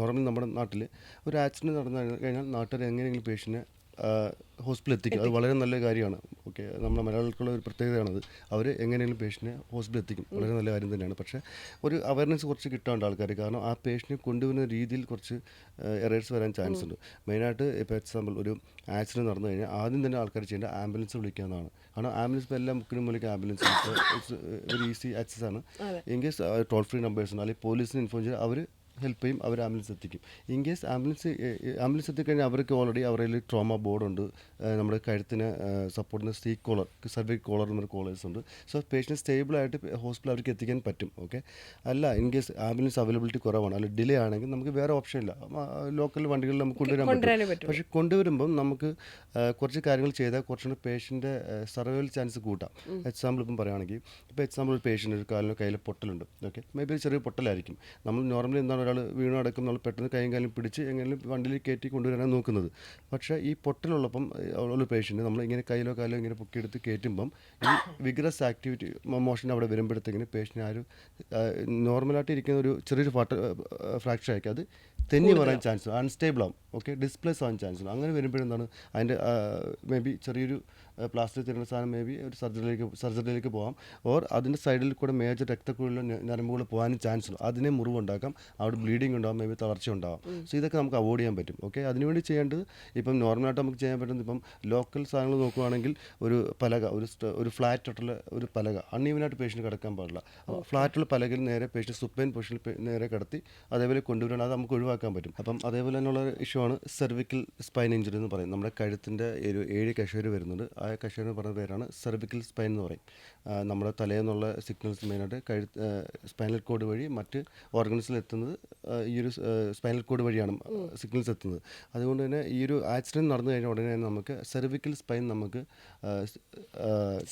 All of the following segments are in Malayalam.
നോർമലി നമ്മുടെ നാട്ടിൽ ഒരു ആക്സിഡന്റ് നടന്നു കഴിഞ്ഞാൽ നാട്ടുകാർ എങ്ങനെയെങ്കിലും പേഷ്യന്റിനെ ഹോസ്പിറ്റലിൽ എത്തിക്കും അത് വളരെ നല്ല കാര്യമാണ്. ഓക്കെ നമ്മുടെ മലയാളികൾക്കുള്ള ഒരു പ്രത്യേകതയാണത്. അവർ എങ്ങനെയെങ്കിലും പേഷ്യന്റിനെ ഹോസ്പിറ്റലിൽ എത്തിക്കും വളരെ നല്ല കാര്യം തന്നെയാണ്. പക്ഷേ ഒരു അവയർനെസ് കുറച്ച് കിട്ടാണ്ട് ആൾക്കാർ കാരണം ആ പേഷ്യന്റിനെ കൊണ്ടുവരുന്ന രീതിയിൽ കുറച്ച് എറേഴ്സ് വരാൻ ചാൻസ് ഉണ്ട്. മെയിനായിട്ട് ഇപ്പോൾ എക്സാമ്പിൾ ഒരു ആക്സിഡന്റ് നടന്നു കഴിഞ്ഞാൽ ആദ്യം തന്നെ ആൾക്കാർ ചെയ്യേണ്ട ആംബുലൻസ് വിളിക്കാവുന്നതാണ് കാരണം ആംബുലൻസ് ഇപ്പോൾ എല്ലാ മുക്കിനും വിളിക്കുക ആംബുലൻസ് വെരി ഈസി ആക്സസ് ആണ്. എങ്കിൽ ടോൾ ഫ്രീ നമ്പേഴ്സ് ഉണ്ട്. അല്ലെങ്കിൽ പോലീസിന് ഇൻഫോം ചെയ്താൽ അവർ ഹെൽപ്പ് ചെയ്യും അവർ ആംബുലൻസ് എത്തിക്കും. ഇൻ കേസ് ആംബുലൻസ് ആംബുലൻസ് എത്തിക്കഴിഞ്ഞാൽ അവർക്ക് ഓൾറെഡി അവരുടെ ട്രോമ ബോർഡുണ്ട് നമ്മുടെ കഴുത്തിന് സപ്പോർട്ടിന് സ്റ്റീ കോളർ സർവിക് കോളർ എന്നൊരു കോളേഴ്സ് ഉണ്ട്. സോ പേഷ്യന്റ് സ്റ്റേബിളായിട്ട് ഹോസ്പിറ്റൽ അവർക്ക് എത്തിക്കാൻ പറ്റും ഓക്കെ അല്ല ഇൻ കേസ് ആംബുലൻസ് അവൈലബിലിറ്റി കുറവാണ് അല്ലെങ്കിൽ ഡിലേ ആണെങ്കിൽ നമുക്ക് വേറെ ഓപ്ഷൻ ഇല്ല. ലോക്കൽ വണ്ടികളിൽ നമുക്ക് കൊണ്ടുവരാൻ പറ്റും. പക്ഷേ കൊണ്ടുവരുമ്പം നമുക്ക് കുറച്ച് കാര്യങ്ങൾ ചെയ്താൽ കുറച്ചുകൂടി പേഷ്യന്റെ സർവൈവൽ ചാൻസ് കൂട്ടാം. എക്സാമ്പിൾ ഇപ്പം പറയുകയാണെങ്കിൽ ഇപ്പോൾ എക്സാമ്പിൾ ഒരു പേഷ്യന്റ് ഒരു കാലിനോ കയ്യിൽ പൊട്ടലുണ്ട് ഓക്കെ മേ ബി ചെറിയ പൊട്ടലായിരിക്കും. നമ്മൾ നോർമലി എന്താണ് ഒരാൾ വീണ് അടക്കും നമ്മൾ പെട്ടെന്ന് കൈയും കാലും പിടിച്ച് എങ്ങനെയും വണ്ടിയിൽ കയറ്റി കൊണ്ടുവരാനാണ് നോക്കുന്നത്. പക്ഷേ ഈ പൊട്ടലുള്ളപ്പം ഉള്ള പേഷ്യന്റ് നമ്മൾ ഇങ്ങനെ കയ്യിലോ കാലോ ഇങ്ങനെ പൊക്കിയെടുത്ത് കയറ്റുമ്പം ഈ വിഗ്രസ് ആക്ടിവിറ്റി മോഷൻ അവിടെ വരുമ്പോഴത്തേക്കിന് പേഷ്യന്റ് ആ ഒരു നോർമലായിട്ട് ഇരിക്കുന്ന ഒരു ചെറിയൊരു ഫാട്ട ഫ്രാക്ചർ ആയിരിക്കും. അത് തെന്നി വരാൻ ചാൻസ് അൺസ്റ്റേബിൾ ആവും. ഓക്കെ ഡിസ്പ്ലേസ് ആവാൻ ചാൻസ് ഉണ്ട് അങ്ങനെ വരുമ്പോഴെന്താണ്? അതിന്റെ മേ ബി ചെറിയൊരു പ്ലാസ്റ്റിക് തരുന്ന സാധനം മേ ബി ഒരു സർജറിയിലേക്ക് സർജറിയിലേക്ക് പോകാം ഓർ അതിന്റെ സൈഡിൽ കൂടെ മേജർ രക്തക്കുഴലിൽ ഞരമ്പുകൾ പോകാനും ചാൻസ് ഉണ്ട്. അതിനെ മുറിവുണ്ടാക്കാം. അവിടെ ബ്ലീഡിംഗ് ഉണ്ടാകും മേ ബി തളർച്ച ഉണ്ടാവും. സോ ഇതൊക്കെ നമുക്ക് അവോയ്ഡ് ചെയ്യാൻ പറ്റും. ഓക്കെ അതിനുവേണ്ടി ചെയ്യേണ്ടത് ഇപ്പം നോർമലായിട്ട് നമുക്ക് ചെയ്യാൻ പറ്റുന്നത് ഇപ്പം ലോക്കൽ സാധനങ്ങൾ നോക്കുവാണെങ്കിൽ ഒരു പലക ഒരു ഒരു ഫ്ലാറ്റ് ആയിട്ടുള്ള ഒരു പലക. അൺഈവനായിട്ട് പേഷ്യന്റ് കിടക്കാൻ പാടില്ല. ഫ്ലാറ്റുള്ള പലകയിൽ നേരെ പേഷ്യന്റ് സുപ്പൈൻ പൊസിഷനിൽ നേരെ കിടത്തി അതേപോലെ കൊണ്ടുവരണം. അത് നമുക്ക് ഒഴിവാക്കാൻ പറ്റും. അപ്പം അതേപോലെ തന്നെയുള്ള ഇഷ്യൂ ആണ് സെർവിക്കൽ സ്പൈൻ ഇഞ്ചുറി എന്ന് പറയും നമ്മുടെ കഴുത്തിന്റെ ഒരു ഏഴ് കശേര് വരുന്നുണ്ട്. ആ കശേര് പറഞ്ഞ പേരാണ് സെർവിക്കൽ സ്പൈൻ എന്ന് പറയും. നമ്മുടെ നമ്മുടെ തലേന്നുള്ള സിഗ്നൽസ് മെയിനായിട്ട് കഴു സ്പൈനൽ കോഡ് വഴി മറ്റ് ഓർഗൻസിൽ എത്തുന്നത് ഈ ഒരു സ്പൈനൽ കോഡ് വഴിയാണ് സിഗ്നൽസ് എത്തുന്നത്. അതുകൊണ്ട് തന്നെ ഈ ഒരു ആക്സിഡന്റ് നടന്നു കഴിഞ്ഞാൽ ഉടനെ തന്നെ നമുക്ക് സെർവിക്കൽ സ്പൈൻ നമുക്ക്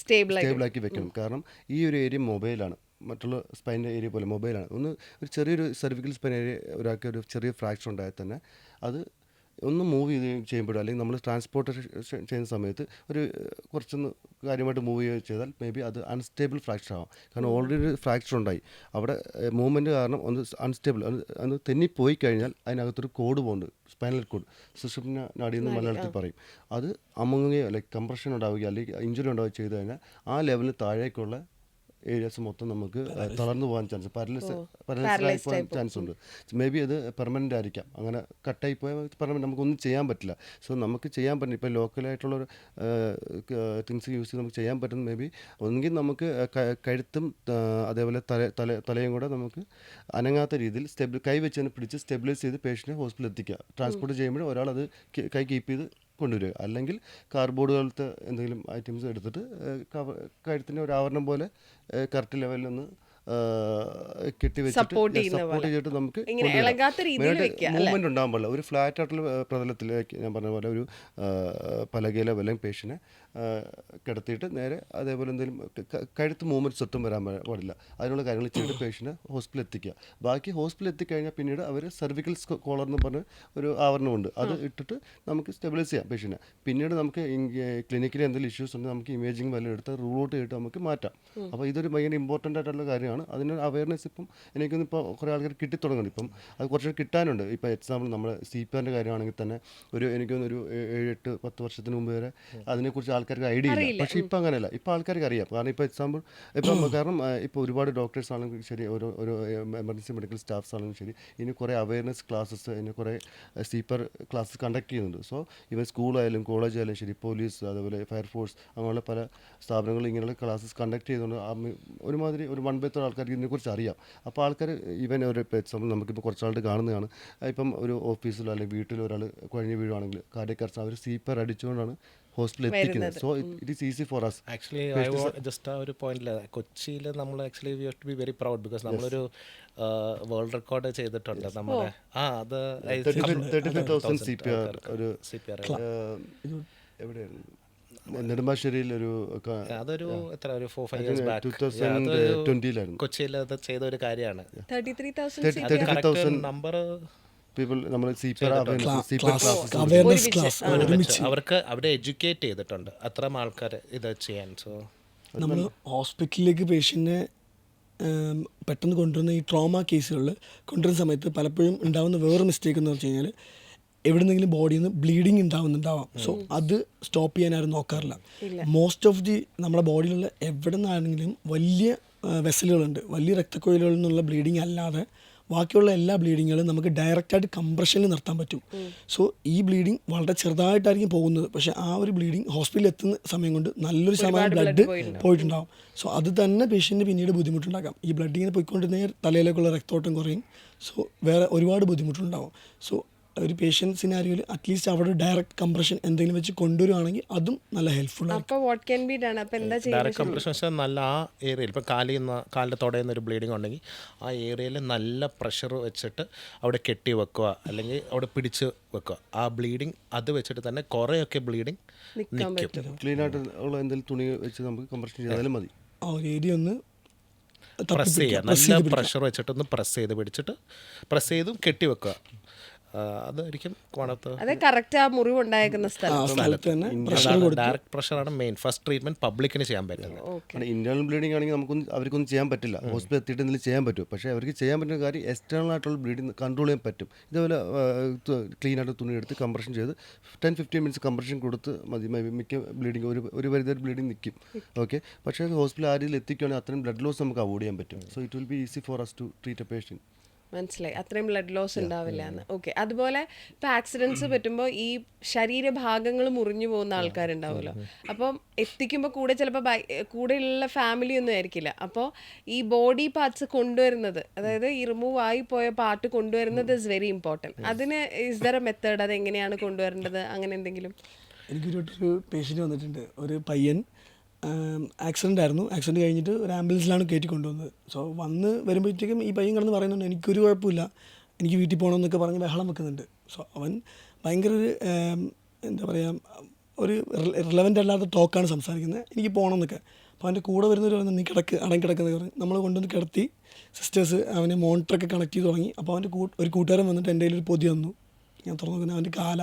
സ്റ്റേബിളാക്കി വെക്കണം. കാരണം ഈ ഒരു ഏരിയ മൊബൈലാണ് മറ്റുള്ള സ്പൈന്റെ ഏരിയ പോലെ മൊബൈലാണ് ഒന്ന് ഒരു ചെറിയൊരു സെർവിക്കൽ സ്പൈൻ ഏരിയ ഒരാൾക്ക് ഒരു ചെറിയ ഫ്രാക്ചർ ഉണ്ടായാൽ തന്നെ അത് ഒന്ന് മൂവ് ചെയ്ത് ചെയ്യുമ്പോഴോ അല്ലെങ്കിൽ നമ്മൾ ട്രാൻസ്പോർട്ടേഷൻ ചെയ്യുന്ന സമയത്ത് ഒരു കുറച്ചൊന്ന് കാര്യമായിട്ട് മൂവ് ചെയ്യുക ചെയ്താൽ മേ ബി അത് അൺസ്റ്റേബിൾ ഫ്രാക്ചർ ആവാം. കാരണം ഓൾറെഡി ഒരു ഫ്രാക്ചർ ഉണ്ടായി. അവിടെ മൂവ്മെന്റ് കാരണം ഒന്ന് അൺസ്റ്റേബിൾ അത് അത് തെന്നിപ്പോയി കഴിഞ്ഞാൽ അതിനകത്തൊരു കോഡ് പോകുന്നുണ്ട് സ്പൈനൽ കോഡ് സുഷുപ്ന നാടി എന്ന് മലയാളത്തിൽ പറയും. അത് അമുങ്ങുകയോ അല്ലെങ്കിൽ കംപ്രഷൻ ഉണ്ടാവുകയോ അല്ലെങ്കിൽ ഇഞ്ചുറി ഉണ്ടാവുകയോ ചെയ്തു കഴിഞ്ഞാൽ ആ ലെവലിന് താഴേക്കുള്ള ഏരിയാസ് മൊത്തം നമുക്ക് തളർന്നു പോകാൻ ചാൻസ് പാരലൈസ് പാരലൈസ് പോകാൻ ചാൻസ് ഉണ്ട്. മേ ബി അത് പെർമനന്റ് ആയിരിക്കാം. അങ്ങനെ കട്ടായി പോയാൽ പെർമനന്റ് നമുക്കൊന്നും ചെയ്യാൻ പറ്റില്ല. സോ നമുക്ക് ചെയ്യാൻ പറ്റില്ല. ഇപ്പോൾ ലോക്കലായിട്ടുള്ള തിങ്സ് യൂസ് ചെയ്ത് നമുക്ക് ചെയ്യാൻ പറ്റുന്ന മേ ബി ഒന്നുകിൽ നമുക്ക് കഴുത്തും അതേപോലെ തല തല തലയും കൂടെ നമുക്ക് അനങ്ങാത്ത രീതിയിൽ സ്റ്റെബിൾ കൈ വെച്ച് തന്നെ പിടിച്ച് സ്റ്റെബിലൈസ് ചെയ്ത് പേഷ്യന്റിനെ ഹോസ്പിറ്റലിൽ എത്തിക്കുക. ട്രാൻസ്പോർട്ട് ചെയ്യുമ്പോൾ ഒരാൾ അത് കൈ കീപ്പ് ചെയ്ത് കൊണ്ടുവരിക. അല്ലെങ്കിൽ കാർഡ്ബോർഡ് പോലത്തെ എന്തെങ്കിലും ഐറ്റംസ് എടുത്തിട്ട് കവ- കഴുത്തിന്റെ ഒരു ആവരണം പോലെ കറക്റ്റ് ലെവലിൽ ഒന്ന് കെട്ടി വെച്ചിട്ട് സപ്പോർട്ട് ചെയ്തിട്ട് നമുക്ക്? മൂവ്മെന്റ് ഉണ്ടാകാൻ പാടില്ല. ഒരു ഫ്ലാറ്റ് ആയിട്ടുള്ള പ്രതലത്തിലേക്ക് ഞാൻ പറഞ്ഞ പോലെ ഒരു പലകയിലോ അല്ലെങ്കിൽ പേഷ്യനെ കിടത്തിയിട്ട് നേരെ അതേപോലെ എന്തെങ്കിലും കഴുത്ത് മൂവ്മെന്റ്സ് ഒട്ടും വരാൻ പാടില്ല. അതിനുള്ള കാര്യങ്ങൾ ചെയ്തിട്ട് പേഷ്യന്റ് ഹോസ്പിറ്റലിൽ എത്തിക്കുക ബാക്കി ഹോസ്പിറ്റലിൽ എത്തിക്കഴിഞ്ഞാൽ പിന്നീട് അവർ സർവിക്കൽ കോളർ എന്ന് പറഞ്ഞ ഒരു ആവരണമുണ്ട്. അത് ഇട്ടിട്ട് നമുക്ക് സ്റ്റെബിലൈസ് ചെയ്യാം പേഷ്യനെ പിന്നീട് നമുക്ക് ക്ലിനിക്കിൽ എന്തെങ്കിലും ഇഷ്യൂസ് ഉണ്ടെങ്കിൽ നമുക്ക് ഇമേജിങ് വല്ലതും എടുത്ത് റൂൾ ഔട്ട് ചെയ്തിട്ട് നമുക്ക് മാറ്റാം. അപ്പോൾ ഇതൊരു ഭയങ്കര ഇമ്പോർട്ടന്റ് ആയിട്ടുള്ള കാര്യമാണ്. അതിന് അവയർനെസ് ഇപ്പം എനിക്കൊന്നും ഇപ്പോൾ കുറേ ആൾക്കാർ കിട്ടി തുടങ്ങുന്നുണ്ട്. ഇപ്പം അത് കുറച്ച് കിട്ടാനുണ്ട്. ഇപ്പോൾ എക്സാമ്പിൾ നമ്മൾ സി പി ആറിന്റെ കാര്യമാണെങ്കിൽ തന്നെ ഒരു എനിക്കൊന്നൊരു ഏഴ് എട്ട് പത്ത് വർഷത്തിന് മുമ്പ് വരെ അതിനെക്കുറിച്ച് ആൾക്കാർക്ക് ഐഡിയ ഇല്ല. പക്ഷേ ഇപ്പം അങ്ങനെയല്ല. ഇപ്പം ആൾക്കാർക്ക് അറിയാം. കാരണം ഇപ്പോൾ എക്സാമ്പിൾ ഇപ്പം കാരണം ഇപ്പോൾ ഒരുപാട് ഡോക്ടേഴ്സ് ആണെങ്കിലും ശരി ഓരോ ഓരോ എമർജൻസി മെഡിക്കൽ സ്റ്റാഫ്സ് ആണെങ്കിലും ശരി ഇനി കുറേ അവയർനെസ് ക്ലാസ്സസ് ഇനി കുറേ സ്ലീപ്പർ ക്ലാസ്സസ് കണ്ടക്ട് ചെയ്യുന്നുണ്ട്. സോ ഇവൻ സ്കൂളായാലും കോളേജ് ആയാലും ശരി പോലീസ് അതുപോലെ ഫയർഫോഴ്സ് അങ്ങനെയുള്ള പല സ്ഥാപനങ്ങളും ഇങ്ങനെയുള്ള ക്ലാസ്സസ് കണ്ടക്ട് ചെയ്തുകൊണ്ട് ഒരുമാതിരി ഒരു വൺ ബൈത്തോളം ആൾക്കാർക്ക് ഇതിനെക്കുറിച്ച് അറിയാം. അപ്പോൾ ആൾക്കാർ ഇവൻ ഒരു എക്സാമ്പിൾ നമുക്കിപ്പോൾ കുറച്ചാളുടെ കാണുന്നതാണ്. ഇപ്പം ഒരു ഓഫീസിലോ അല്ലെങ്കിൽ വീട്ടിലോ ഒരാൾ കുഴഞ്ഞു വീഴുവാണെങ്കിൽ കാർഡിയക്കർസ് അവർ സീപ്പർ അടിച്ചുകൊണ്ടാണ് ഹോസ്പിറ്റലിൽ എത്തിക്കുന്നത്. So it is easy for us actually I just ആ ഒരു പോയിന്റിൽ കൊച്ചിയിൽ നമ്മൾ actually we have to be very proud because നമ്മളൊരു വേൾഡ് റെക്കോർഡ് ചെയ്തിട്ടുണ്ട് നമ്മുടെ ആ അത് thirty five thousand C P R ഒരു സി പി ആർ ഏഹ്, എവിടെയായിരുന്നു? നെടുമ്പാശ്ശേരിയിൽ ഒരു അതൊരു എത്ര ഒരു four five years back two thousand ട്വന്റിയിലായിരുന്നു കൊച്ചിയിൽ അത് ചെയ്ത ഒരു കാര്യമാണ്. നമ്പർ പീപ്പിൾ നമ്മൾ അവർക്ക് അവിടെ എഡ്യൂക്കേറ്റ് ചെയ്തിട്ടുണ്ട്. അത്രയും ആൾക്കാർ ഇത് ചെയ്യാൻ. സോ നമ്മൾ ഹോസ്പിറ്റലിലേക്ക് പേഷ്യന്റിനെ പെട്ടെന്ന് കൊണ്ടുവരുന്ന ഈ ട്രോമ കേസുകളിൽ കൊണ്ടുവരുന്ന സമയത്ത് പലപ്പോഴും ഉണ്ടാകുന്ന വേറെ മിസ്റ്റേക്ക് എന്ന് പറഞ്ഞു കഴിഞ്ഞാൽ എവിടെന്നെങ്കിലും ബോഡിയിൽ നിന്ന് ബ്ലീഡിങ് ഉണ്ടാവുന്നുണ്ടാവാം. സോ അത് സ്റ്റോപ്പ് ചെയ്യാൻ ആരും നോക്കാറില്ല. മോസ്റ്റ് ഓഫ് ദി നമ്മുടെ ബോഡിയിലുള്ള എവിടെ നിന്നാണെങ്കിലും വലിയ വെസലുകളുണ്ട് വലിയ രക്തക്കൊയിലുകളിൽ നിന്നുള്ള ബ്ലീഡിങ് അല്ലാതെ ബാക്കിയുള്ള എല്ലാ ബ്ലീഡിങ്ങുകളും നമുക്ക് ഡയറക്റ്റായിട്ട് കംപ്രഷനിൽ നിർത്താൻ പറ്റും. സോ ഈ ബ്ലീഡിങ് വളരെ ചെറുതായിട്ടായിരിക്കും പോകുന്നത്. പക്ഷേ ആ ഒരു ബ്ലീഡിങ് ഹോസ്പിറ്റലിൽ എത്തുന്ന സമയം കൊണ്ട് നല്ലൊരു ശതമാനം ബ്ലഡ് പോയിട്ടുണ്ടാകും സോ അത് തന്നെ പേഷ്യന്റ് പിന്നീട് ബുദ്ധിമുട്ടുണ്ടാക്കാം. ഈ ബ്ലഡ് ഇങ്ങനെ പോയിക്കൊണ്ടിരുന്ന തലയിലേക്കുള്ള രക്തോട്ടം കുറയും. സോ വേറെ ഒരുപാട് ബുദ്ധിമുട്ടുണ്ടാകും സോ ഒരു പേഷ്യന്റ് സിനാരിയോയിൽ അറ്റ്ലീസ്റ്റ് അവിടെ ഡയറക്റ്റ് കംപ്രഷൻ എന്തെങ്കിലും വെച്ച് കൊണ്ടുവരുവാണെങ്കിൽ അതും നല്ല helpful what can be done അപ്പൊ എന്താ ചെയ്യുന്നത് ഡയറക്റ്റ് കംപ്രഷൻ വെച്ചാൽ നല്ല ആ ഏരിയയിൽ ഇപ്പോൾ കാലിൽ നിന്ന് കാലിന്റെ തുടയുന്ന ഒരു ബ്ലീഡിങ് ഉണ്ടെങ്കിൽ ആ ഏരിയയിൽ നല്ല പ്രഷർ വെച്ചിട്ട് അവിടെ കെട്ടി വെക്കുക. അല്ലെങ്കിൽ അവിടെ പിടിച്ച് വെക്കുക. ആ ബ്ലീഡിങ് അത് വെച്ചിട്ട് തന്നെ കുറേയൊക്കെ ബ്ലീഡിങ് നിൽക്കും ക്ലീൻ ആയിട്ട് ഉള്ള എന്തെങ്കിലും തുണി വെച്ച് നമുക്ക് കംപ്രഷൻ ചെയ്താലും മതി. ആ ഒരു ഏരിയ ഒന്ന് പ്രസ് ചെയ്യുക നല്ല പ്രഷർ വെച്ചിട്ടൊന്ന് പ്രസ് ചെയ്ത് പിടിച്ചിട്ട് പ്രസ് ചെയ്തും കെട്ടി വെക്കുക. അതായിരിക്കും വണത്ത് അതെ കറക്റ്റ് ആ മുറിവ് ഉണ്ടായേക്കുന്ന സ്ഥലം. സ്ഥലത്ത് തന്നെ പ്രഷർ ഡയറക്റ്റ് പ്രഷറാണ് മെയിൻ ഫസ്റ്റ് ട്രീറ്റ്മെന്റ് പബ്ലിക്കിന് ചെയ്യാൻ പറ്റുന്നത്. ഇന്റേണൽ ബ്ലീഡിംഗ് ആണെങ്കിൽ നമുക്കൊന്നും അവർക്കൊന്നും ചെയ്യാൻ പറ്റില്ല. ഹോസ്പിറ്റലിൽ എത്തിയിട്ട് എന്തെങ്കിലും ചെയ്യാൻ പറ്റും പക്ഷേ അവർക്ക് ചെയ്യാൻ പറ്റുന്ന കാര്യം എക്സ്റ്റേണൽ ആയിട്ടുള്ള ബ്ലീഡിംഗ് കൺട്രോൾ ചെയ്യാൻ പറ്റും. ഇതേപോലെ ക്ലീൻ ആയിട്ട് തുണി എടുത്ത് കംപ്രഷൻ ചെയ്ത് ടെൻ ഫിഫ്റ്റീൻ മിനിറ്റ്സ് കംപ്രഷൻ കൊടുത്ത് മതി. മിക്ക ബ്ലീഡിംഗ് ഒരു ഒരു പരിധി ബ്ലീഡിംഗ് നിൽക്കും ഓക്കെ പക്ഷേ ഹോസ്പിറ്റൽ ആ രീതിയിൽ എത്തിക്കുകയാണെങ്കിൽ അത്രയും ബ്ലഡ് ലോസ് നമുക്ക് അവോയ്ഡ് ചെയ്യാൻ പറ്റും. So it will be easy for us to treat a patient മനസ്സിലായി. അത്രയും ബ്ലഡ് ലോസ് ഉണ്ടാവില്ല എന്ന്. ഓക്കെ അതുപോലെ ഇപ്പൊ ആക്സിഡൻസ് പറ്റുമ്പോൾ ഈ ശരീരഭാഗങ്ങൾ മുറിഞ്ഞു പോകുന്ന ആൾക്കാരുണ്ടാവുമല്ലോ. അപ്പം എത്തിക്കുമ്പോൾ കൂടെ ചിലപ്പോൾ കൂടെയുള്ള ഫാമിലി ഒന്നും ആയിരിക്കില്ല. അപ്പോൾ ഈ ബോഡി പാർട്സ് കൊണ്ടുവരുന്നത് അതായത് ഈ റിമൂവ് ആയി പോയ പാർട്ട് കൊണ്ടുവരുന്നത് ഇസ് വെരി ഇമ്പോർട്ടന്റ് അതിന് ഇസ് ദർ എ മെത്തേഡ് അത് എങ്ങനെയാണ് കൊണ്ടുവരേണ്ടത്? അങ്ങനെ എന്തെങ്കിലും? എനിക്കൊരു പേഷ്യന്റ് വന്നിട്ടുണ്ട്. ഒരു പയ്യൻ. ആക്സിഡന്റ് ആയിരുന്നു. ആക്സിഡന്റ് കഴിഞ്ഞിട്ട് ഒരു ആംബുലൻസിലാണ് കയറ്റി കൊണ്ടുവന്നത്. സോ വന്ന് വരുമ്പോഴത്തേക്കും ഈ പയ്യൻ കിടന്ന് പറയുന്നുണ്ട് എനിക്കൊരു കുഴപ്പമില്ല. എനിക്ക് വീട്ടിൽ പോകണമെന്നൊക്കെ പറഞ്ഞ് ബഹളം വെക്കുന്നുണ്ട്. സോ അവൻ ഭയങ്കര ഒരു എന്താ പറയുക ഒരു റിലവന്റ് അല്ലാത്ത ടോക്കാണ് സംസാരിക്കുന്നത്. എനിക്ക് പോകണമെന്നൊക്കെ അപ്പോൾ അവന്റെ കൂടെ വരുന്നവർ പറഞ്ഞു നീ കിടക്ക് അടങ്ങി പറഞ്ഞു നമ്മൾ കൊണ്ടുവന്ന് കിടത്തി. സിസ്റ്റേഴ്സ് അവനെ മോണിറ്ററൊക്കെ കണക്ട് ചെയ്ത് തുടങ്ങി. അപ്പോൾ അവന്റെ ഒരു കൂട്ടുകാരൻ വന്നിട്ട് എന്റെ ഒരു പൊതി തന്നു. ഞാൻ തുറന്നു നോക്കുന്നത് അവന്റെ കാല.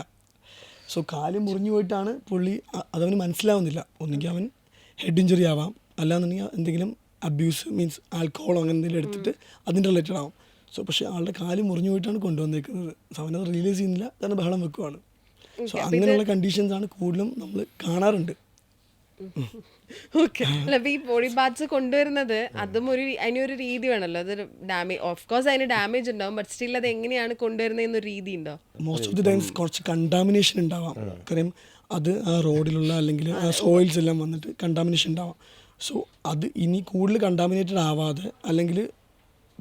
സോ കാൽ മുറിഞ്ഞു പോയിട്ടാണ് പുള്ളി അതവന് മനസ്സിലാവുന്നില്ല. ഒന്നുകിൽ അവൻ ഹെഡ് ഇഞ്ചുറി ആവാം. അല്ലാന്നുണ്ടെങ്കിൽ എന്തെങ്കിലും അബ്യൂസ് മീൻസ് ആൽക്കഹോളോ അങ്ങനെ എന്തെങ്കിലും എടുത്തിട്ട് അതിന്റെ റിലേറ്റഡ് ആവും. സോ പക്ഷേ ആളുടെ കാൽ മുറിഞ്ഞു പോയിട്ടാണ് കൊണ്ടുവന്നേക്കുന്നത്. സോ അവനത് റിയലൈസ് ചെയ്യുന്നില്ല കാരണം ബഹളം വെക്കുവാണ്. സോ അങ്ങനെയുള്ള കണ്ടീഷൻസ് ആണ് കൂടുതലും നമ്മൾ കാണാറുണ്ട്. ഓക്കെ അല്ല ഈ ബോഡി പാർട്സ് കൊണ്ടുവരുന്നത് അതും ഒരു അതിനൊരു രീതി വേണമല്ലോ അതൊരു ഡാമേജ് ഓഫ് കോഴ്സ് അതിന് ഡാമേജ് ഉണ്ടാവും ബട്ട് സ്റ്റിൽ അത് എങ്ങനെയാണ് കൊണ്ടുവരുന്നത് എന്നൊരു രീതി ഉണ്ടോ? മോസ്റ്റ് ഓഫ് ദി ടൈംസ് കുറച്ച് കണ്ടാമിനേഷൻ ഉണ്ടാവാം. കാര്യം അത് ആ റോഡിലുള്ള അല്ലെങ്കിൽ ആ സോയിൽസ് എല്ലാം വന്നിട്ട് കണ്ടാമിനേഷൻ ഉണ്ടാവാം. സോ അത് ഇനി കൂടുതൽ കണ്ടാമിനേറ്റഡ് ആവാതെ അല്ലെങ്കിൽ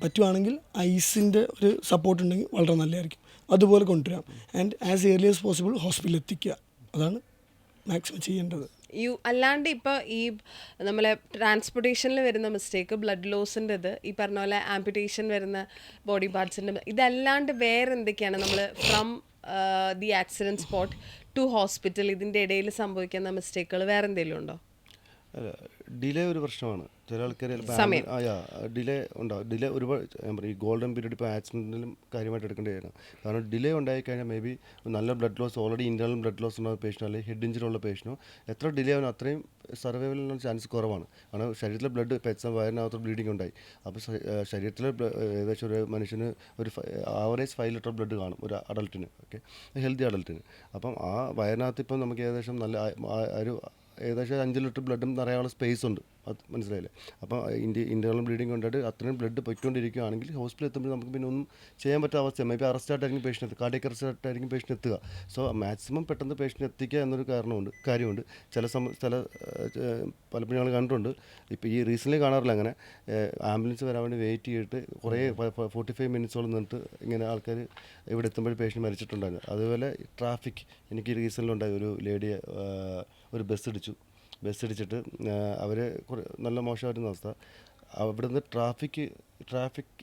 പറ്റുവാണെങ്കിൽ ഐസിന്റെ ഒരു സപ്പോർട്ട് ഉണ്ടെങ്കിൽ വളരെ നല്ലതായിരിക്കും. അതുപോലെ കൊണ്ടുവരാം. And as early as possible ഹോസ്പിറ്റലിൽ എത്തിക്കുക. അതാണ് മാക്സിമം ചെയ്യേണ്ടത്. യു അല്ലാണ്ട് ഇപ്പോൾ ഈ നമ്മളെ ട്രാൻസ്പോർട്ടേഷനിൽ വരുന്ന മിസ്റ്റേക്ക് ബ്ലഡ് ലോസിന്റെത് ഈ പറഞ്ഞ പോലെ ആംപിറ്റേഷൻ വരുന്ന ബോഡി പാർട്സിന്റെ ഇതല്ലാണ്ട് വേറെ എന്തൊക്കെയാണ് നമ്മൾ from the accident spot to hospital ഇതിന്റെ ഇടയിൽ സംഭവിക്കുന്ന മിസ്റ്റേക്കുകൾ വേറെ എന്തെങ്കിലും ഉണ്ടോ? ഡിലേ ഒരു പ്രശ്നമാണ്. ചില ആൾക്കാർ ഡിലേ ഉണ്ടാവും. ഡിലേ ഒരുപാട് ഞാൻ പറയും ഈ ഗോൾഡൻ പീരീഡ് ഇപ്പോൾ ആക്സിഡന്റിലും കാര്യമായിട്ട് എടുക്കേണ്ടി വരണം കാരണം ഡിലേ ഉണ്ടായി കഴിഞ്ഞാൽ മേ ബി നല്ല blood loss already internal blood loss ഉണ്ടാകുന്ന പേഷ്യന്റ് അല്ലെങ്കിൽ ഹെഡ് ഇഞ്ചറി ഉള്ള പേഷ്യനോ എത്ര ഡിലേ ആവുന്ന അത്രയും സർവൈവലിനുള്ള ചാൻസ് കുറവാണ്. കാരണം ശരീരത്തിലെ ബ്ലഡ് ഇപ്പോൾ എക്സാം വയറിനകത്ത് ബ്ലീഡിങ് ഉണ്ടായി. അപ്പോൾ ശരീരത്തിലെ ഏകദേശം ഒരു മനുഷ്യന് ഒരു ആവറേജ് ഫൈവ് ലിറ്റർ ബ്ലഡ് കാണും ഒരു അഡൾട്ടിന് ഓക്കെ ഹെൽത്തി അഡൾട്ടിന് അപ്പം ആ വയറിനകത്ത് ഇപ്പം നമുക്ക് ഏകദേശം നല്ല ഒരു ഏകദേശം അഞ്ച് ലിറ്റർ ബ്ലഡും നിറയാനുള്ള സ്പേസ് ഉണ്ട്. അത് മനസ്സിലായില്ലേ? അപ്പോൾ ഇന്റെ ഇന്റേർണൽ ബ്ലീഡിങ് കൊണ്ടിട്ട് അത്രയും ബ്ലഡ് പൊയ്ക്കൊണ്ടിരിക്കുകയാണെങ്കിൽ ഹോസ്പിറ്റലിൽ എത്തുമ്പോൾ നമുക്ക് പിന്നെ ഒന്നും ചെയ്യാൻ പറ്റാത്ത അവസ്ഥ മേ ബി അറസ്റ്റ് ആയിട്ടായിരിക്കും പേഷ്യന്റ് എത്തുക. കാർഡിയക് അറസ്റ്റ് ആയിട്ടായിരിക്കും പേഷ്യന്റ് എത്തുക. സോ മാക്സിമം പെട്ടെന്ന് പേഷ്യന്റ് എത്തിക്കുക എന്നൊരു കാരണമുണ്ട് കാര്യമുണ്ട്. ചില സമ ചില പലപ്പോഴും ഞങ്ങൾ കണ്ടിട്ടുണ്ട്. ഇപ്പോൾ ഈ റീസെന്റ്ലി കാണാറില്ല അങ്ങനെ. ആംബുലൻസ് വരാൻ വേണ്ടി വെയിറ്റ് ചെയ്തിട്ട് കുറേ ഫോർട്ടി ഫൈവ് മിനിറ്റ്സോളം നിന്നിട്ട് ഇങ്ങനെ ആൾക്കാർ ഇവിടെ എത്തുമ്പോൾ പേഷ്യന്റ് മരിച്ചിട്ടുണ്ടായിരുന്നു. അതുപോലെ ട്രാഫിക് എനിക്ക് റീസെന്റിലുണ്ടായി ഒരു ലേഡിയെ ഒരു ബസ് ഇടിച്ചു. ബസ് ഇടിച്ചിട്ട് അവർ നല്ല മോശമായിരുന്ന അവസ്ഥ. അവിടുന്ന് ട്രാഫിക് ട്രാഫിക്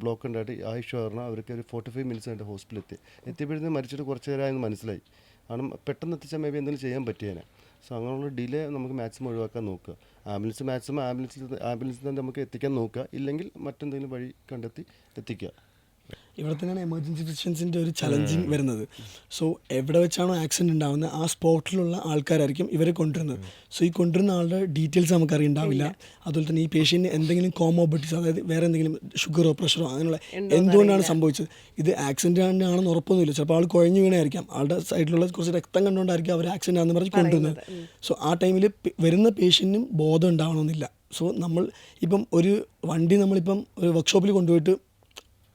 ബ്ലോക്ക് ഉണ്ടായിട്ട് ആയിഷ പറഞ്ഞാൽ അവർക്ക് ഒരു ഫോർട്ടി ഫൈവ് മിനിറ്റ്സ് ആയിട്ട് ഹോസ്പിറ്റലിൽ എത്തി. എത്തിയപ്പോഴത്തേക്കും മരിച്ചിട്ട് കുറച്ച് നേരമായെന്ന് മനസ്സിലായി. കാരണം പെട്ടെന്ന് എത്തിച്ചാൽ മേ ബി എന്തെങ്കിലും ചെയ്യാൻ പറ്റിയേനെ. സോ അങ്ങനെയുള്ള ഡിലേ നമുക്ക് മാക്സിമം ഒഴിവാക്കാൻ നോക്കുക. ആംബുലൻസ് മാക്സിമം ആംബുലൻസിൽ ആംബുലൻസിൽ തന്നെ നമുക്ക് എത്തിക്കാൻ നോക്കുക. ഇല്ലെങ്കിൽ മറ്റെന്തെങ്കിലും വഴി കണ്ടെത്തി എത്തിക്കുക. ഇവിടെ തന്നെയാണ് എമർജൻസി ഫിസിഷ്യൻസിന്റെ ഒരു ചലഞ്ചിങ് വരുന്നത്. സോ എവിടെ വെച്ചാണോ ആക്സിഡന്റ് ഉണ്ടാകുന്നത് ആ സ്പോട്ടിലുള്ള ആൾക്കാരായിരിക്കും ഇവരെ കൊണ്ടുവരുന്നത്. സോ ഈ കൊണ്ടുവരുന്ന ആളുടെ ഡീറ്റെയിൽസ് നമുക്ക് അറിയണ്ടാവില്ല അതുപോലെ തന്നെ ഈ പേഷ്യന്റിന് എന്തെങ്കിലും കോമോബിറ്റീസ് അതായത് വേറെ എന്തെങ്കിലും ഷുഗറോ പ്രഷറോ അങ്ങനെയുള്ള എന്തുകൊണ്ടാണ് സംഭവിച്ചത്? ഇത് ആക്സിഡന്റ് ആണെന്ന് ഉറപ്പൊന്നുമില്ല. ചിലപ്പോൾ ആൾ കുഴഞ്ഞു വീണായിരിക്കാം. ആളുടെ സൈഡിലുള്ള കുറച്ച് രക്തം കണ്ടുകൊണ്ടായിരിക്കും അവർ ആക്സിഡന്റ് ആണെന്ന് പറഞ്ഞ് കൊണ്ടുവരുന്നത്. സോ ആ ടൈമിൽ വരുന്ന പേഷ്യന്റിനും ബോധം ഉണ്ടാവണമെന്നില്ല. സോ നമ്മൾ ഇപ്പം ഒരു വണ്ടി നമ്മളിപ്പം ഒരു വർക്ക്ഷോപ്പിൽ കൊണ്ടുപോയിട്ട്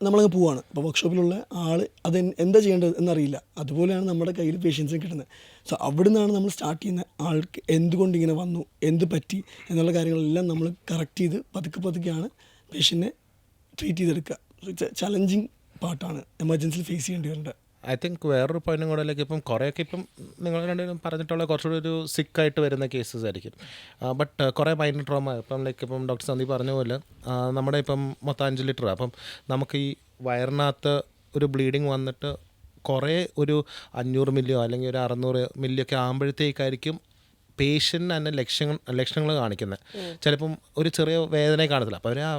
നമ്മളങ്ങ് പോവാണ്. അപ്പോൾ വർക്ക്ഷോപ്പിലുള്ള ആൾ അത് എന്താ ചെയ്യേണ്ടത് എന്നറിയില്ല. അതുപോലെയാണ് നമ്മുടെ കയ്യിൽ പേഷ്യൻസും കിട്ടുന്നത്. സോ അവിടെ നിന്നാണ് നമ്മൾ സ്റ്റാർട്ട് ചെയ്യുന്ന ആൾക്ക് എന്തുകൊണ്ട് ഇങ്ങനെ വന്നു എന്ത് പറ്റി എന്നുള്ള കാര്യങ്ങളെല്ലാം നമ്മൾ കറക്റ്റ് ചെയ്ത് പതുക്കെ പതുക്കെയാണ് പേഷ്യന്റിനെ ട്രീറ്റ് ചെയ്തെടുക്കുക. ഇറ്റ്സ് എ ചലഞ്ചിങ് പാർട്ടാണ് എമർജൻസിയിൽ ഫേസ് ചെയ്യേണ്ടി വരേണ്ടത്. ഐ തിങ്ക് വേറൊരു പോയിന്റും കൂടെ ലൈക്ക് ഇപ്പം കുറേയൊക്കെ ഇപ്പം നിങ്ങൾ രണ്ടുപേരും പറഞ്ഞിട്ടുള്ള കുറച്ചുകൂടി ഒരു സിക്കായിട്ട് വരുന്ന കേസസ് ആയിരിക്കും. ബട്ട് കുറേ മൈൻഡ് ട്രോമ ഇപ്പം ലൈക്ക് ഇപ്പം ഡോക്ടർ സന്ദീപ് പറഞ്ഞ പോലെ നമ്മുടെ ഇപ്പം മൊത്തം അഞ്ച് ലിറ്റർ അപ്പം നമുക്ക് ഈ വയറിനകത്ത് ഒരു ബ്ലീഡിങ് വന്നിട്ട് കുറേ ഒരു അഞ്ഞൂറ് മില്ലിയോ അല്ലെങ്കിൽ ഒരു അറുന്നൂറ് മില്ലിയൊക്കെ ആകുമ്പോഴത്തേക്കായിരിക്കും പേഷ്യന്റ് തന്നെ ലക്ഷണങ്ങൾ ലക്ഷണങ്ങൾ കാണിക്കുന്നത് ചിലപ്പം ഒരു ചെറിയ വേദന കാണത്തില്ല. അപ്പോൾ അവർ ആ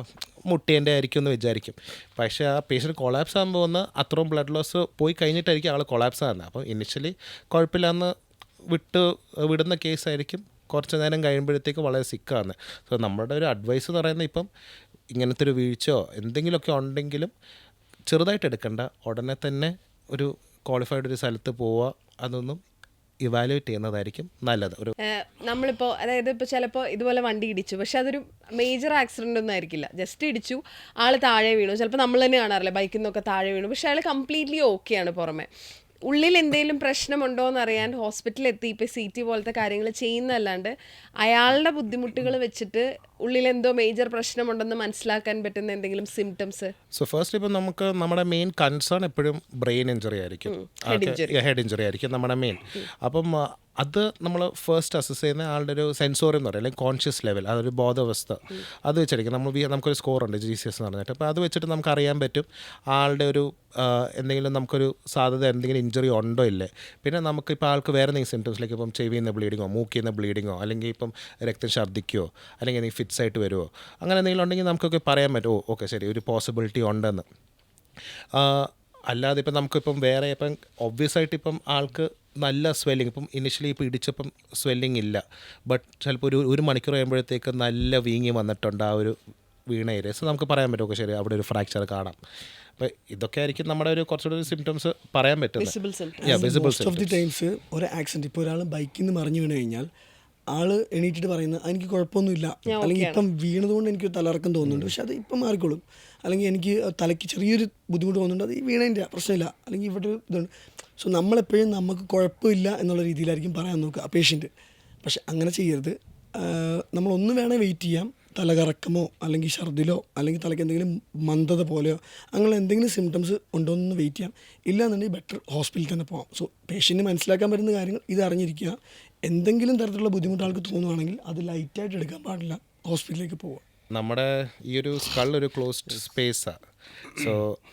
മുട്ടേന്റെ ആയിരിക്കും എന്ന് വിചാരിക്കും. പക്ഷേ ആ പേഷ്യന്റ് കൊളാപ്സ് ആകാൻ പോകുന്ന അത്രയും ബ്ലഡ് ലോസ് പോയി കഴിഞ്ഞിട്ടായിരിക്കും ആൾ കൊളാപ്സ് ആകുന്നത് അപ്പോൾ ഇനിഷ്യലി കുഴപ്പമില്ലാന്ന് വിട്ട് വിടുന്ന കേസായിരിക്കും കുറച്ച് നേരം കഴിയുമ്പോഴത്തേക്ക് വളരെ സിക്കാണ് സോ നമ്മുടെ ഒരു അഡ്വൈസ് എന്ന് പറയുന്നത് ഇപ്പം ഇങ്ങനത്തെ ഒരു വീഴ്ചയോ എന്തെങ്കിലുമൊക്കെ ഉണ്ടെങ്കിലും ചെറുതായിട്ട് എടുക്കണ്ട. ഉടനെ തന്നെ ഒരു ക്വാളിഫൈഡ് ഒരു സ്ഥലത്ത് പോവുക. അതൊന്നും ഇവാലുവേറ്റ് ചെയ്യുന്നതായിരിക്കും നല്ലത്. ഒരു നമ്മളിപ്പോൾ അതായത് ഇപ്പോൾ ചിലപ്പോൾ ഇതുപോലെ വണ്ടി ഇടിച്ചു. പക്ഷെ അതൊരു മേജർ ആക്സിഡന്റ് ഒന്നും ആയിരിക്കില്ല. ജസ്റ്റ് ഇടിച്ചു. ആൾ താഴെ വീണു. ചിലപ്പോൾ നമ്മൾ തന്നെ കാണാറില്ല? ബൈക്കിൽ നിന്നൊക്കെ താഴെ വീണു. പക്ഷെ അയാൾ കംപ്ലീറ്റ്ലി ഓക്കെയാണ് പുറമെ. ഉള്ളിൽ എന്തെങ്കിലും പ്രശ്നമുണ്ടോ എന്ന് അറിയാൻ ഹോസ്പിറ്റലിൽ എത്തി ഇപ്പോൾ സി ടി പോലത്തെ കാര്യങ്ങൾ ചെയ്യുന്നതല്ലാണ്ട് അയാളുടെ ബുദ്ധിമുട്ടുകൾ വെച്ചിട്ട് ഉള്ളിൽ എന്തോ മേജർ പ്രശ്നമുണ്ടെന്ന് മനസ്സിലാക്കാൻ പറ്റുന്ന എന്തെങ്കിലും സിംറ്റംസ് സോ ഫസ്റ്റ് ഇപ്പം നമുക്ക് നമ്മുടെ മെയിൻ കൺസേൺ എപ്പോഴും ബ്രെയിൻ ഇഞ്ചറി ആയിരിക്കും. ഹെഡ് ഇഞ്ചറി ആയിരിക്കും നമ്മുടെ മെയിൻ അപ്പം അത് നമ്മൾ ഫസ്റ്റ് അസസ് ചെയ്യുന്ന ആളുടെ ഒരു സെൻസോറി എന്ന് പറയും അല്ലെങ്കിൽ കോൺഷ്യസ് ലെവൽ അതൊരു ബോധവസ്ഥ. അത് വെച്ചായിരിക്കും നമ്മൾ നമുക്കൊരു സ്കോർ ഉണ്ട് ജി സി എസ് എന്ന് പറഞ്ഞിട്ട്. അപ്പോൾ അത് വെച്ചിട്ട് നമുക്ക് അറിയാൻ പറ്റും ആളുടെ ഒരു എന്തെങ്കിലും നമുക്കൊരു സാധ്യത എന്തെങ്കിലും ഇഞ്ചറി ഉണ്ടോ ഇല്ലേ? പിന്നെ നമുക്ക് നമുക്കിപ്പോൾ ആൾക്ക് വേറെ എന്തെങ്കിലും സിംറ്റംസിലേക്ക് ഇപ്പം ചെവിയിൽ നിന്ന് ബ്ലീഡിങ്ങോ മൂക്കിൽ നിന്ന് ബ്ലീഡിങ്ങോ അല്ലെങ്കിൽ ഇപ്പം രക്തം ഛർദ്ദിക്കുകയോ അല്ലെങ്കിൽ എന്തെങ്കിലും ഫിറ്റ്സ് ആയിട്ട് വരുമോ അങ്ങനെ എന്തെങ്കിലും ഉണ്ടെങ്കിൽ നമുക്കൊക്കെ പറയാൻ പറ്റുമോ ഓക്കെ ശരി ഒരു പോസിബിലിറ്റി ഉണ്ടെന്ന്. അല്ലാതെ ഇപ്പം നമുക്കിപ്പം വേറെ ഇപ്പം ഒബ്വിയസ് ആയിട്ട് ഇപ്പം ആൾക്ക് നല്ല സ്വെല്ലിങ് ഇപ്പം ഇനിഷ്യലി ഇപ്പോൾ ഇടിച്ചപ്പം സ്വെല്ലിങ് ഇല്ല. ബട്ട് ചിലപ്പോൾ ഒരു ഒരു മണിക്കൂർ കഴിയുമ്പോഴത്തേക്ക് നല്ല വീങ്ങി വന്നിട്ടുണ്ട് ആ ഒരു വീണ ഏരിയ സോ നമുക്ക് പറയാൻ പറ്റും ഓക്കെ ശരി അവിടെ ഒരു ഫ്രാക്ചർ കാണാം. അപ്പോൾ ഇതൊക്കെ ആയിരിക്കും നമ്മുടെ ഒരു കുറച്ചുകൂടി ഒരു സിംറ്റംസ് പറയാൻ പറ്റും വിസിബിൾ ഓഫ് ദി ടൈംസ് ഒരു ആക്സിഡന്റ് ഇപ്പോൾ ഒരാൾ ബൈക്കിൽ നിന്ന് മറിഞ്ഞു വീണ് കഴിഞ്ഞാൽ ആൾ എണീറ്റിട്ട് പറയുന്നത് "ആ, എനിക്ക് കുഴപ്പമൊന്നുമില്ല. അല്ലെങ്കിൽ ഇപ്പം വീണതുകൊണ്ട് എനിക്ക് തലറക്കം തോന്നുന്നുണ്ട്. പക്ഷെ അത് ഇപ്പം മാറിക്കോളും. അല്ലെങ്കിൽ എനിക്ക് തലയ്ക്ക് ചെറിയൊരു ബുദ്ധിമുട്ട് തോന്നുന്നുണ്ട്. അത് ഈ വീണതിന്റെ പ്രശ്നമില്ല. അല്ലെങ്കിൽ ഇവിടെ ഒരു ഇതുണ്ട്. സോ നമ്മളെപ്പോഴും നമുക്ക് കുഴപ്പമില്ല എന്നുള്ള രീതിയിലായിരിക്കും പറയാൻ നോക്കുക ആ പേഷ്യന്റ് പക്ഷെ അങ്ങനെ ചെയ്യരുത്. നമ്മളൊന്ന് വേണേൽ വെയിറ്റ് ചെയ്യാം. തലകറക്കമോ അല്ലെങ്കിൽ ഛർദിലോ അല്ലെങ്കിൽ തലയ്ക്ക് എന്തെങ്കിലും മന്ദത പോലെയോ അങ്ങനെ എന്തെങ്കിലും സിംറ്റംസ് ഉണ്ടോ എന്ന് വെയിറ്റ് ചെയ്യാം. ഇല്ലാന്നുണ്ടെങ്കിൽ ബെറ്റർ ഹോസ്പിറ്റലിൽ തന്നെ പോകാം സോ പേഷ്യന്റിന് മനസ്സിലാക്കാൻ പറ്റുന്ന കാര്യങ്ങൾ ഇത് അറിഞ്ഞിരിക്കുക. എന്തെങ്കിലും തരത്തിലുള്ള ബുദ്ധിമുട്ട് ആൾക്ക് തോന്നുവാണെങ്കിൽ അത് ലൈറ്റായിട്ട് എടുക്കാൻ പാടില്ല. ഹോസ്പിറ്റലിലേക്ക് പോവുക. നമ്മുടെ ഈ ഒരു സ്കൾ ഒരു ക്ലോസ്ഡ് സ്പേസാണ് സോ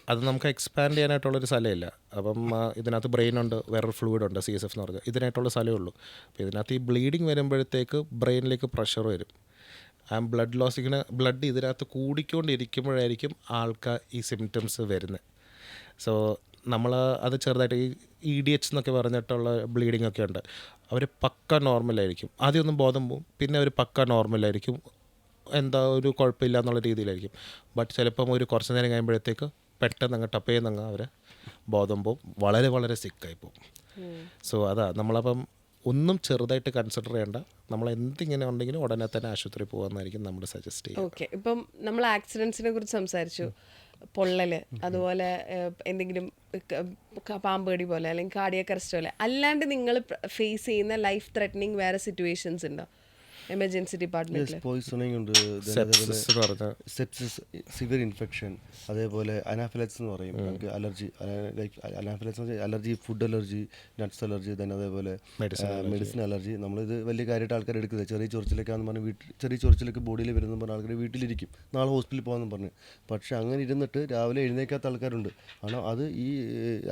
അത് നമുക്ക് എക്സ്പാൻഡ് ചെയ്യാനായിട്ടുള്ളൊരു സ്ഥലമില്ല. അപ്പം ഇതിനകത്ത് ബ്രെയിൻ ഉണ്ട് വേറൊരു ഫ്ലൂയിഡ് ഉണ്ട് സി എസ് എഫ് എന്ന് പറഞ്ഞാൽ. ഇതിനായിട്ടുള്ള സ്ഥലമേ ഉള്ളൂ. അപ്പോൾ ഇതിനകത്ത് ഈ ബ്ലീഡിങ് വരുമ്പോഴത്തേക്ക് ബ്രെയിനിലേക്ക് പ്രഷർ വരും. ആ ബ്ലഡ് ലോസ് ഇങ്ങനെ ബ്ലഡ് ഇതിനകത്ത് കൂടിക്കൊണ്ടിരിക്കുമ്പോഴായിരിക്കും ആൾക്കാർ ഈ സിംറ്റംസ് വരുന്നത്. സോ നമ്മൾ അത് ചെറുതായിട്ട് ഈ ഇ ഡി എച്ച് എന്നൊക്കെ പറഞ്ഞിട്ടുള്ള ബ്ലീഡിംഗ് ഒക്കെ ഉണ്ട്. അവർ പക്ക നോർമലായിരിക്കും ആദ്യമൊന്നും ബോധം പോവും. പിന്നെ അവർ പക്ക നോർമലായിരിക്കും എന്താ ഒരു കുഴപ്പമില്ല എന്നുള്ള രീതിയിലായിരിക്കും. ബട്ട് ചിലപ്പം ഒരു കുറച്ച് നേരം കഴിയുമ്പോഴത്തേക്ക് പെട്ടെന്ന് അങ്ങ് ടപ്പ് ചെയ്യുന്നങ്ങ് അവർ ബോധം പോവും. വളരെ വളരെ സിക്കായി പോവും. സോ അതാ നമ്മളപ്പം ഒന്നും ചെറുതായിട്ട് കൺസിഡർ ചെയ്യേണ്ട. നമ്മൾ എന്തിങ്ങനെ ഉണ്ടെങ്കിലും ഉടനെ തന്നെ ആശുപത്രി പോകാമെന്നായിരിക്കും നമ്മൾ സജസ്റ്റ് ചെയ്യുക. ഓക്കെ ഇപ്പം നമ്മൾ ആക്സിഡൻസിനെ കുറിച്ച് സംസാരിച്ചു. പൊള്ളൽ അതുപോലെ എന്തെങ്കിലും പാമ്പ് കടി പാമ്പേടി പോലെ അല്ലെങ്കിൽ കാർഡിയക് അറസ്റ്റ് പോലെ. അല്ലാണ്ട് നിങ്ങൾ ഫേസ് ചെയ്യുന്ന ലൈഫ് ത്രെറ്റനിങ് വേറെ സിറ്റുവേഷൻസ് ഉണ്ടോ? എമർജൻസി ഡിപ്പാർട്ട്മെന്റിൽ പോയിസണിങ് ഉണ്ട്. സെപ്സിസ് സിവിയർ ഇൻഫെക്ഷൻ അതേപോലെ അനാഫിലക്സ് എന്ന് പറയും. നമുക്ക് allergy like anaphylaxis allergy food allergy nuts allergy then അതേപോലെ മെഡിസിൻ അലർജി നമ്മളിത് വലിയ കാര്യമായിട്ട് ആൾക്കാർ എടുക്കുന്നത് ചെറിയ ചൊറിച്ചിലൊക്കെയാണെന്ന് പറഞ്ഞ് വീട്ടിൽ ചെറിയ ചൊറിച്ചിലൊക്കെ ബോഡിയിൽ വരുന്ന പറഞ്ഞ ആൾക്കാർ വീട്ടിലിരിക്കും. നാളെ ഹോസ്പിറ്റലിൽ പോകാമെന്ന് പറഞ്ഞ്. പക്ഷേ അങ്ങനെ ഇരുന്നിട്ട് രാവിലെ എഴുന്നേക്കാത്ത ആൾക്കാരുണ്ട്. കാരണം അത് ഈ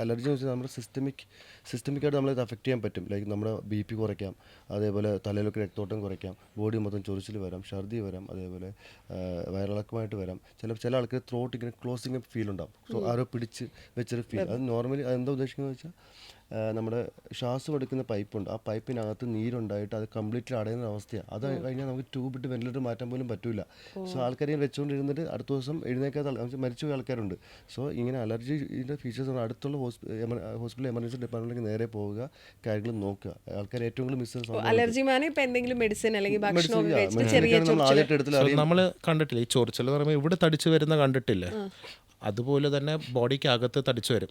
അലർജി എന്ന് വെച്ചാൽ നമ്മുടെ സിസ്റ്റമിക് സിസ്റ്റമിക്കായിട്ട് നമ്മളത് അഫക്റ്റ് ചെയ്യാൻ പറ്റും. ലൈക്ക് നമ്മുടെ ബി പി കുറയ്ക്കാം. അതേപോലെ തലയിലൊക്കെ രക്തോട്ടം കുറയ്ക്കാം. ബോഡി മൊത്തം ചൊറിച്ചിൽ വരാം ഛർദി വരാം അതേപോലെ വയറിളക്കമായിട്ട് വരാം. ചില ചില ആൾക്കാർ ത്രോട്ട് ഇങ്ങനെ ക്ലോസിങ് ഫീൽ ഉണ്ടാവും. സോ ആരോ പിടിച്ച് വെച്ചൊരു ഫീൽ അത് നോർമലി അതെന്താ ഉദ്ദേശിക്കുന്നത് വെച്ചാൽ നമ്മുടെ ശ്വാസം എടുക്കുന്ന പൈപ്പുണ്ട്. ആ പൈപ്പിനകത്ത് നീരുണ്ടായിട്ട് അത് കംപ്ലീറ്റ്ലി അടയുന്ന അവസ്ഥയാണ് അത് കഴിഞ്ഞാൽ നമുക്ക് ട്യൂബ് ഇട്ട് വെന്റിലേറ്റർ മാറ്റാൻ പോലും പറ്റില്ല സോ ആൾക്കാരെ വെച്ചുകൊണ്ടിരുന്നിട്ട് അടുത്ത ദിവസം എഴുന്നേക്കാത്ത മരിച്ചു പോയ ആൾക്കാരുണ്ട്. സോ ഇങ്ങനെ അലർജിയുടെ ഫീച്ചേഴ്സ് അടുത്തുള്ള ഹോസ്പിറ്റൽ എമർജൻസി ഡിപ്പാർട്ട്മെന്റിലേക്ക് നേരെ പോവുക കാര്യങ്ങൾ നോക്കുക. ആൾക്കാർ ഏറ്റവും കൂടുതൽ മിസ് അലർജി മാന ഇപ്പൊ എന്തെങ്കിലും മെഡിസിൻ അല്ലെങ്കിൽ നമ്മൾ കണ്ടിട്ടില്ല. ഈ ചൊറിച്ചൽ എന്ന് പറയുമ്പോൾ ഇവിടെ തടിച്ചു വരുന്ന കണ്ടിട്ടില്ലേ. അതുപോലെ തന്നെ ബോഡിക്ക് അകത്ത് തടിച്ചു വരും.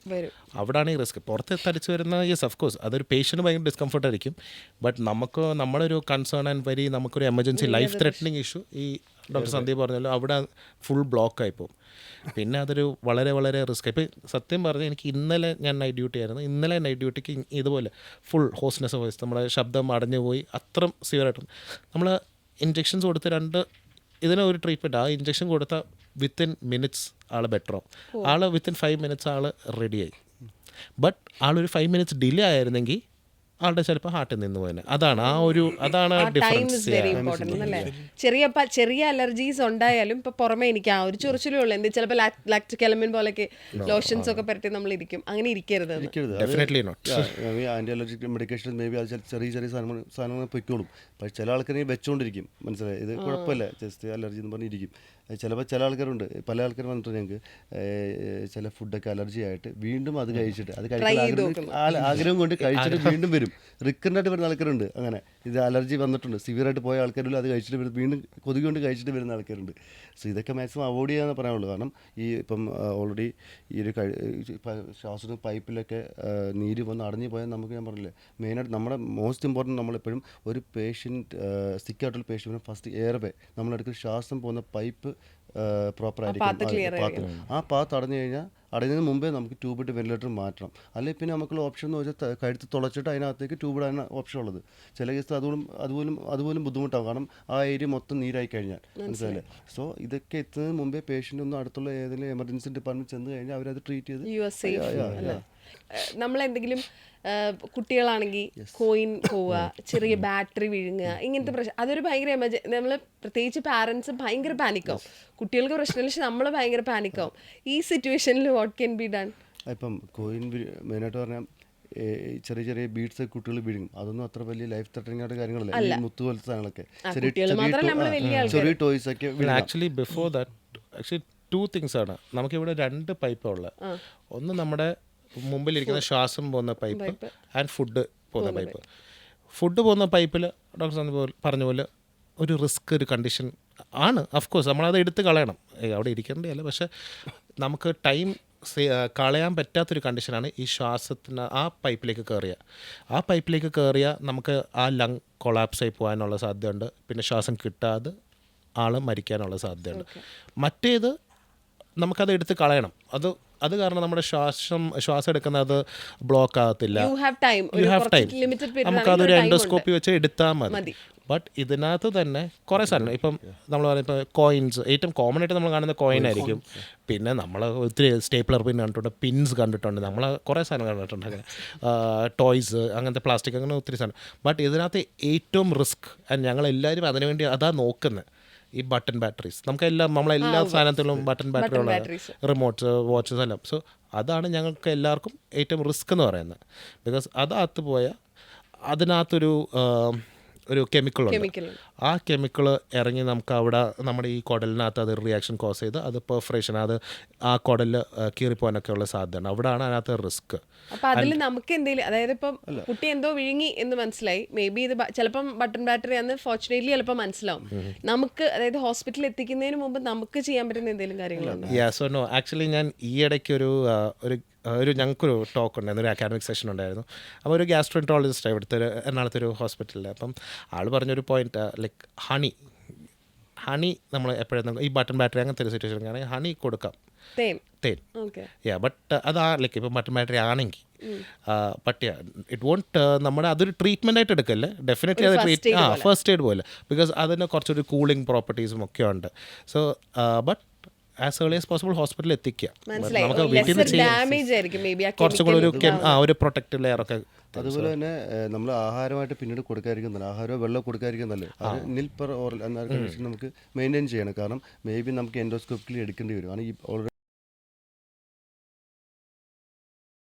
അവിടാണ് ഈ റിസ്ക്. പുറത്ത് തടിച്ചു വരുന്ന യെസ് ഓഫ് കോഴ്സ് അതൊരു പേഷ്യന്റ് ഭയങ്കര ഡിസ്കംഫർട്ട് ആയിരിക്കും. ബട്ട് നമുക്ക് നമ്മളൊരു കൺസേൺ ആൻഡ് വരി നമുക്കൊരു എമർജൻസി ലൈഫ് ത്രെറ്റനിങ് ഇഷ്യൂ ഈ ഡോക്ടർ സന്ദീപ് പറഞ്ഞല്ലോ അവിടെ ഫുൾ ബ്ലോക്ക് പോകും. പിന്നെ അതൊരു വളരെ വളരെ റിസ്ക് ഇപ്പം സത്യം പറഞ്ഞാൽ എനിക്ക് ഇന്നലെ ഞാൻ നൈറ്റ് ഡ്യൂട്ടി ആയിരുന്നു. ഇന്നലെ നൈറ്റ് ഡ്യൂട്ടിക്ക് ഇതുപോലെ ഫുൾ ഹോസ്നെസ് വോയിസ് നമ്മുടെ ശബ്ദം അടഞ്ഞു പോയി. അത്ര ആയിട്ടുണ്ട്. നമ്മൾ ഇഞ്ചെക്ഷൻസ് കൊടുത്ത് രണ്ട് ഇതിന് ഒരു ട്രീറ്റ്മെന്റ് ആ ഇഞ്ചക്ഷൻ കൊടുത്ത വിത്തിൻ മിനിറ്റ്സ് ആൾ ബെറ്ററോ ആൾ വിത്തിൻ ഫൈവ് മിനിറ്റ്സ് ആൾ റെഡിയായി ബട്ട് ആളൊരു ഫൈവ് മിനിറ്റ്സ് ഡിലേ ആയിരുന്നെങ്കിൽ ആളുടെ ചിലപ്പോൾ ഹാർട്ടിൽ നിന്ന് പോയത് അതാണ് ആ ഒരു അതാണ് ഡിഫറൻസ് ഇസ് വെരി ഇമ്പോർട്ടന്റ് അല്ലേ? ചെറിയ ചെറിയ അലർജീസ് ഉണ്ടായാലും ഇപ്പൊ പുറമെ എനിക്ക് ആ ഒരു ചൊറിച്ചിലേ ഉള്ളൂ. എന്ത് ചിലപ്പോൾ ലാക്ടിക് എലമെന്റ് പോലൊക്കെ ലോഷൻസ് ഒക്കെ പരട്ടി നമ്മൾ ഇരിക്കും. അങ്ങനെ ഇരിക്കരുത്. Definitely not anti allergic medication maybe അത് ചില- ചെറിയ ചെറിയ സാധനങ്ങൾ സാധനങ്ങൾ പൊയ്ക്കോളും. പക്ഷേ ചില ആൾക്കാരെ വെച്ചുകൊണ്ടിരിക്കും മനസ്സിലായി? ഇത് കുഴപ്പമില്ല. ജസ്റ്റ് അലർജി എന്ന് പറഞ്ഞിരിക്കും. ചിലപ്പോൾ ചില ആൾക്കാരുണ്ട്. പല ആൾക്കാർ വന്നിട്ട് ഞങ്ങൾക്ക് ചില ഫുഡൊക്കെ അലർജി ആയിട്ട് വീണ്ടും അത് കഴിച്ചിട്ട് അത് കഴിക്കാൻ ആഗ്രഹം ആഗ്രഹം കൊണ്ട് കഴിച്ചിട്ട് വീണ്ടും വരും. റിക്കറന്റ് ആയിട്ട് വരുന്ന ആൾക്കാരുണ്ട്. അങ്ങനെ ഇത് അലർജി വന്നിട്ടുണ്ട്. സിവിയറായിട്ട് പോയ ആൾക്കാരിലും അത് കഴിച്ചിട്ട് വരും. വീണ്ടും കൊതുക് കൊണ്ട് കഴിച്ചിട്ട് വരുന്ന ആൾക്കാരുണ്ട്. സോ ഇതൊക്കെ മാക്സിമം അവോയ്ഡ് ചെയ്യാന്ന് പറയാനുള്ളൂ. കാരണം ഈ ഇപ്പം ഓൾറെഡി ഈ ഒരു കഴി ശ്വാസ പൈപ്പിലൊക്കെ നീര് വന്ന് അടഞ്ഞു പോയാൽ നമുക്ക് ഞാൻ പറഞ്ഞില്ലേ മെയിനായിട്ട് നമ്മുടെ മോസ്റ്റ് ഇമ്പോർട്ടന്റ് നമ്മളെപ്പോഴും ഒരു പേഷ്യന്റ് സിക്കായിട്ടുള്ള പേഷ്യന്റിന് ഫസ്റ്റ് എയർവേ നമ്മളെടുക്കുന്ന ശ്വാസം പോകുന്ന പൈപ്പ് പ്രോപ്പർ ആയിരിക്കും പാത്ത് ആ പാത്ത് അടഞ്ഞു കഴിഞ്ഞാൽ അടയുന്നതിന് മുമ്പേ നമുക്ക് ട്യൂബ് ഇട്ട് വെന്റിലേറ്റർ മാറ്റണം. അല്ലെങ്കിൽ പിന്നെ നമുക്കുള്ള ഓപ്ഷൻ എന്ന് വെച്ചാൽ കഴുത്ത് തുളച്ചിട്ട് അതിനകത്തേക്ക് ട്യൂബ് ഇടാൻ ഓപ്ഷൻ ഉള്ളത്. ചില കേസ് അതുപോലും അതുപോലും അതുപോലും ബുദ്ധിമുട്ടാവും. കാരണം ആ ഏരിയ മൊത്തം നീരായി കഴിഞ്ഞാൽ. മനസ്സിലായില്ലേ? സോ ഇതൊക്കെ എത്തുന്നതിന് മുമ്പേ പേഷ്യന്റ് ഒന്ന് അടുത്തുള്ള ഏതെങ്കിലും എമർജൻസി ഡിപ്പാർട്ട്മെന്റ് ചെന്ന് കഴിഞ്ഞാൽ അവരത് ട്രീറ്റ് ചെയ്ത് നമ്മൾ എന്തെങ്കിലും കുട്ടികളാണെങ്കിൽ കോയിൻ പോവുക ചെറിയ ബാറ്ററി വിഴുങ്ങുക ഇങ്ങനത്തെ പ്രശ്നം അതൊരു ഭയങ്കര എമർജൻസി നമ്മൾ പ്രത്യേകിച്ച് പാരൻസ് ഭയങ്കര പാനിക്കാവും കുട്ടികൾക്ക് പ്രശ്നമില്ല പക്ഷെ നമ്മൾ ഭയങ്കര പാനിക്കാവും ഈ സിറ്റുവേഷനിൽ വാട്ട് കെൻ ബി ഡൺ ഇപ്പം കോയിൻ മെയിനായിട്ട് പറഞ്ഞാൽ ചെറിയ ചെറിയ ബീഡ്സ് കുട്ടികൾ വിഴുങ്ങും അതൊന്നും അത്ര വലിയ ലൈഫ് ത്രെറ്റനിങ് ആയിട്ട് കാര്യങ്ങളല്ല. മുത്തു പോലത്തെ സാധനങ്ങളൊക്കെ. ചെറിയ ടോയ്സ് ഒക്കെ. Actually before that actually two things ആണ്. നമുക്കിവിടെ രണ്ട് പൈപ്പ് ഉള്ളത് ഒന്ന് നമ്മുടെ മുമ്പിലിരിക്കുന്ന ശ്വാസം പോകുന്ന പൈപ്പ് ആൻഡ് ഫുഡ് പോകുന്ന പൈപ്പ് ഫുഡ് പോകുന്ന പൈപ്പിൽ ഡോക്ടർ സന്ദീപ് പറഞ്ഞ പോലെ ഒരു റിസ്ക് ഒരു കണ്ടീഷൻ ആണ്. അഫ്കോഴ്സ് നമ്മളത് എടുത്ത് കളയണം. അവിടെ ഇരിക്കേണ്ടതല്ല. പക്ഷെ നമുക്ക് ടൈം കളയാൻ പറ്റാത്തൊരു കണ്ടീഷനാണ് ഈ ശ്വാസത്തിന് ആ പൈപ്പിലേക്ക് കയറിയ. ആ പൈപ്പിലേക്ക് കയറിയ നമുക്ക് ആ ലങ് കൊളാപ്സ് ആയി പോകാനുള്ള സാധ്യതയുണ്ട്. പിന്നെ ശ്വാസം കിട്ടാതെ ആൾ മരിക്കാനുള്ള സാധ്യതയുണ്ട്. മറ്റേത് നമുക്കത് എടുത്ത് കളയണം. അത് അത് കാരണം നമ്മുടെ ശ്വാസം ശ്വാസം എടുക്കുന്ന അത് ബ്ലോക്ക് ആകത്തില്ല. യു ഹാവ് ടൈം പീരീഡ് നമുക്കതൊരു എൻഡോസ്കോപ്പി വെച്ച് എടുത്താൽ മതി. മതി. ബട്ട് ഇതിനകത്ത് തന്നെ കുറേ സാധനം ഇപ്പം നമ്മൾ പറയുമ്പോൾ കോയിൻസ് ഏറ്റവും കോമൺ ആയിട്ട് നമ്മൾ കാണുന്ന കോയിൻ ആയിരിക്കും. പിന്നെ നമ്മൾ ഒത്തിരി സ്റ്റേപ്ലർ പിൻ കണ്ടിട്ടുണ്ട് പിൻസ് കണ്ടിട്ടുണ്ട്. നമ്മൾ കുറേ സാധനം കണ്ടിട്ടുണ്ട് അങ്ങനെ ടോയ്സ് അങ്ങനത്തെ പ്ലാസ്റ്റിക് അങ്ങനെ ഒത്തിരി സാധനം. ബട്ട് ഇതിനകത്ത് ഏറ്റവും റിസ്ക് ഞങ്ങളെല്ലാവരും അതിനുവേണ്ടി അതാ നോക്കുന്നത് ഈ ബട്ടൺ ബാറ്ററീസ് നമുക്കെല്ലാം നമ്മളെല്ലാ സാധനത്തിലും ബട്ടൺ ബാറ്ററി ഉള്ള റിമോട്ട്സ് വാച്ചസ് എല്ലാം. സോ അതാണ് ഞങ്ങൾക്ക് എല്ലാവർക്കും ഏറ്റവും റിസ്ക് എന്ന് പറയുന്നത്. ബിക്കോസ് അതകത്ത് പോയാൽ അതിനകത്തൊരു ഒരു കെമിക്കൽ ഉണ്ട്. ആ കെമിക്കൽ ഇറങ്ങി നമുക്ക് അവിടെ നമ്മുടെ ഈ കുടലിനകത്ത് അത് റിയാക്ഷൻ കോസ് ചെയ്ത് അത് പെർഫറേഷൻ അത് ആ കുടലിൽ കീറിപ്പോകാനൊക്കെ ഉള്ള സാധ്യതയാണ് അവിടെയാണ് അതിനകത്ത് റിസ്ക് അപ്പൊ അതിൽ നമുക്ക് എന്തെങ്കിലും അതായത് ഇപ്പം കുട്ടി എന്തോ വിഴുങ്ങി എന്ന് മനസ്സിലായി. മേ ബി ഇത് ചിലപ്പം ബട്ടൺ ബാറ്ററി അന്ന് ഫോർച്ചുനേറ്റ്ലി ചിലപ്പോൾ മനസ്സിലാവും. നമുക്ക് അതായത് ഹോസ്പിറ്റലിൽ എത്തിക്കുന്നതിന് മുമ്പ് നമുക്ക് ചെയ്യാൻ പറ്റുന്ന എന്തെങ്കിലും കാര്യങ്ങളുണ്ടോ? സോ നോ ആക്ച്വലി ഞാൻ ഈ ഇടയ്ക്ക് ഒരു ഒരു ഒരു ഞങ്ങൾക്കൊരു ടോക്ക് ഉണ്ടായിരുന്നു ഒരു അക്കാഡമിക് സെഷൻ ഉണ്ടായിരുന്നു. അപ്പോൾ ഒരു ഗ്യാസ്ട്രോൻട്രോളജിസ്റ്റ് ഇവിടുത്തെ ഒരു എറണാകുളത്തെ ഒരു ഹോസ്പിറ്റലിൽ അപ്പം ആൾ പറഞ്ഞൊരു പോയിന്റ് ലൈക്ക് ഹണി ഹണി നമ്മൾ എപ്പോഴും ഈ ബട്ടൺ ബാറ്ററി അങ്ങനത്തെ ഒരു സിറ്റുവേഷൻ ആണെങ്കിൽ ഹണി കൊടുക്കാം. തേൻ. യാ ബട്ട് അതാ ലൈക്ക് ഇപ്പം ബട്ടൺ ബാറ്ററി ആണെങ്കിൽ ബട്ട് ഇറ്റ് വോണ്ട് നമ്മുടെ അതൊരു ട്രീറ്റ്മെന്റ് ആയിട്ട് എടുക്കല്ലേ? ഡെഫിനറ്റ്ലി അത് ട്രീറ്റ് ആ ഫസ്റ്റ് എയ്ഡ് പോലെ. ബിക്കോസ് അതിന് കുറച്ചൊരു കൂളിംഗ് പ്രോപ്പർട്ടീസും ഒക്കെ ഉണ്ട്. So but as early as possible ഹോസ്പിറ്റലിൽ എത്തിക്കുക. നമുക്ക് വീട്ടിൽ നിന്ന് ലെസർ ചെയ്യാം ഡാമേജ് ആയിരിക്കും. മേ ബി ആ കുറച്ചും കൂടെ ഒരു ആ ഒരു പ്രൊട്ടക്റ്റീവ് ലെയർ ഒക്കെ അതുപോലെ തന്നെ നമ്മൾ ആഹാരമായിട്ട് പിന്നീട് കൊടുക്കാതിരിക്കും നല്ല ആഹാരമോ വെള്ളം കൊടുക്കാതിരിക്കും നല്ലത്. അത് നിൽപ്പർ പെർ ഓറൽ എന്ന നമുക്ക് മെയിന്റെയിൻ ചെയ്യണം. കാരണം മേ ബി നമുക്ക് എൻഡോസ്കോപ്പിക്കലി എടുക്കേണ്ടി വരും. ആണ് ഈ ഓൾറെഡി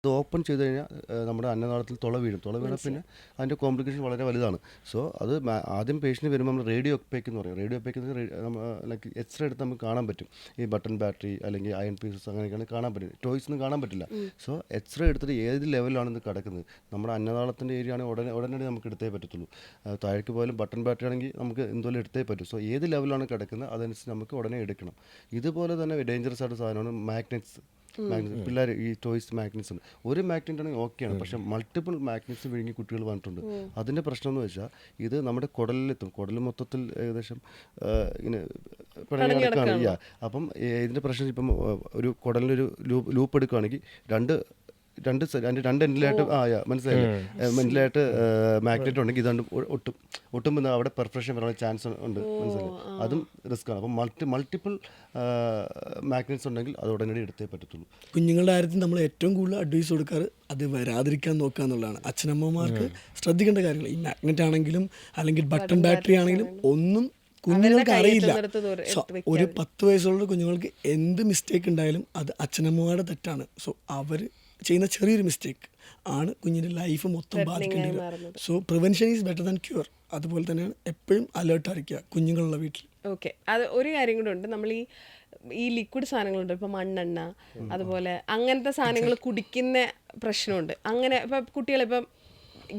ഇത് ഓപ്പൺ ചെയ്ത് കഴിഞ്ഞാൽ നമ്മുടെ അന്നനാളത്തിൽ തുള വീഴും. തുള വീണാൽ പിന്നെ അതിന്റെ കോംപ്ലിക്കേഷൻ വളരെ വലുതാണ്. സോ അത് ആദ്യം പേഷ്യന്റ് വരുമ്പോൾ നമ്മൾ റേഡിയോ ഒപ്പേക്ക് എന്ന് പറയും. റേഡിയോ ഒപ്പേക്ക് ലൈക്ക് എക്സ്റേ എടുത്ത് നമുക്ക് കാണാൻ പറ്റും. ഈ ബട്ടൺ ബാറ്ററി അല്ലെങ്കിൽ അയൺ പീസസ് അങ്ങനെയൊക്കെയാണ് കാണാൻ പറ്റും. ടോയ്സ് ഒന്നും കാണാൻ പറ്റില്ല. സോ എക്സ്റേ എടുത്തിട്ട് ഏത് ലെവലാണ് ഇത് കിടക്കുന്നത്? നമ്മുടെ അന്നനാളത്തിന്റെ ഏരിയ ആണെങ്കിൽ ഉടനെ ഉടനടി നമുക്ക് എടുത്തേ പറ്റത്തുള്ളൂ. താഴേക്ക് പോയാലും ബട്ടൺ ബാറ്ററി ആണെങ്കിൽ നമുക്ക് എന്തോലും എടുത്തേ പറ്റും. സോ ഏത് ലെവലാണ് കിടക്കുന്നത്? അതനുസരിച്ച് നമുക്ക് ഉടനെ എടുക്കണം. ഇതുപോലെ തന്നെ ഡേഞ്ചറസ് ആയിട്ട് സാധനമാണ് മാഗ്നറ്റ്സ്. പിള്ളേർ ഈ ടോയ്സ് മാഗ്നസ് ഉണ്ട്. ഒരു മാഗ്നറ്റ് ആണെങ്കിൽ ഓക്കെയാണ് പക്ഷെ മൾട്ടിപ്പിൾ മാഗ്നറ്റ്സ് വിഴുങ്ങി കുട്ടികൾ വന്നിട്ടുണ്ട്. അതിന്റെ പ്രശ്നം എന്ന് വെച്ചാൽ ഇത് നമ്മുടെ കുടലിലെത്തും. കുടൽ മൊത്തത്തിൽ ഏകദേശം ഇങ്ങനെ പിണങ്ങി കിടക്കുകയാണ്. അപ്പം ഇതിന്റെ പ്രശ്നം ഇപ്പം ഒരു കുടലിനൊരു ലൂപ്പ് ലൂപ്പ് എടുക്കുകയാണെങ്കിൽ രണ്ട് രണ്ട് രണ്ട് എന്റിലായിട്ട് എൻഡിലായിട്ട് ആ യാ മനസ്സിലായി എൻഡിലായിട്ട് മാഗ്നറ്റ് ഉണ്ടെങ്കിൽ ഇത് രണ്ടും ഒട്ടും ഒട്ടും പിന്നെ അവിടെ പെർഫെക്ഷൻ വരാനുള്ള ചാൻസ് ഉണ്ട് മനസ്സിലായി അതും റിസ്ക് ആണ്. അപ്പം മൾട്ടി മൾട്ടിപ്പിൾ മാഗ്നറ്റ്സ് ഉണ്ടെങ്കിൽ അത് ഉടനടി എടുത്തേ പറ്റത്തുള്ളൂ. കുഞ്ഞുങ്ങളുടെ കാര്യത്തിൽ നമ്മൾ ഏറ്റവും കൂടുതൽ അഡ്വൈസ് കൊടുക്കാറ് അത് വരാതിരിക്കാൻ നോക്കുക എന്നുള്ളതാണ്. അച്ഛനമ്മമാർക്ക് ശ്രദ്ധിക്കേണ്ട കാര്യങ്ങൾ. ഈ മാഗ്നറ്റ് ആണെങ്കിലും അല്ലെങ്കിൽ ബട്ടൺ ബാറ്ററി ആണെങ്കിലും ഒന്നും കുഞ്ഞുങ്ങൾക്ക് അറിയില്ല. സോ ഒരു പത്ത് വയസ്സുള്ള കുഞ്ഞുങ്ങൾക്ക് എന്ത് മിസ്റ്റേക്ക് ഉണ്ടായാലും അത് അച്ഛനമ്മമാരുടെ തെറ്റാണ്. സോ അവർ ചെയ്യുന്ന ചെറിയൊരു മിസ്റ്റേക്ക് ആണ് കുഞ്ഞിന്റെ ലൈഫ് മൊത്തം ബാധിക്കേണ്ടത് so prevention is better than cure അതുപോലെ തന്നെയാണ് എപ്പോഴും അലേർട്ടായിരിക്കുക കുഞ്ഞുങ്ങളുള്ള വീട്ടിൽ. ഓക്കെ അത് ഒരു കാര്യം കൂടെ ഉണ്ട്. നമ്മൾ ഈ ഈ ലിക്വിഡ് സാധനങ്ങളുണ്ട്. ഇപ്പൊ മണ്ണെണ്ണ അതുപോലെ അങ്ങനത്തെ സാധനങ്ങൾ കുടിക്കുന്ന പ്രശ്നമുണ്ട്. അങ്ങനെ ഇപ്പൊ കുട്ടികളിപ്പം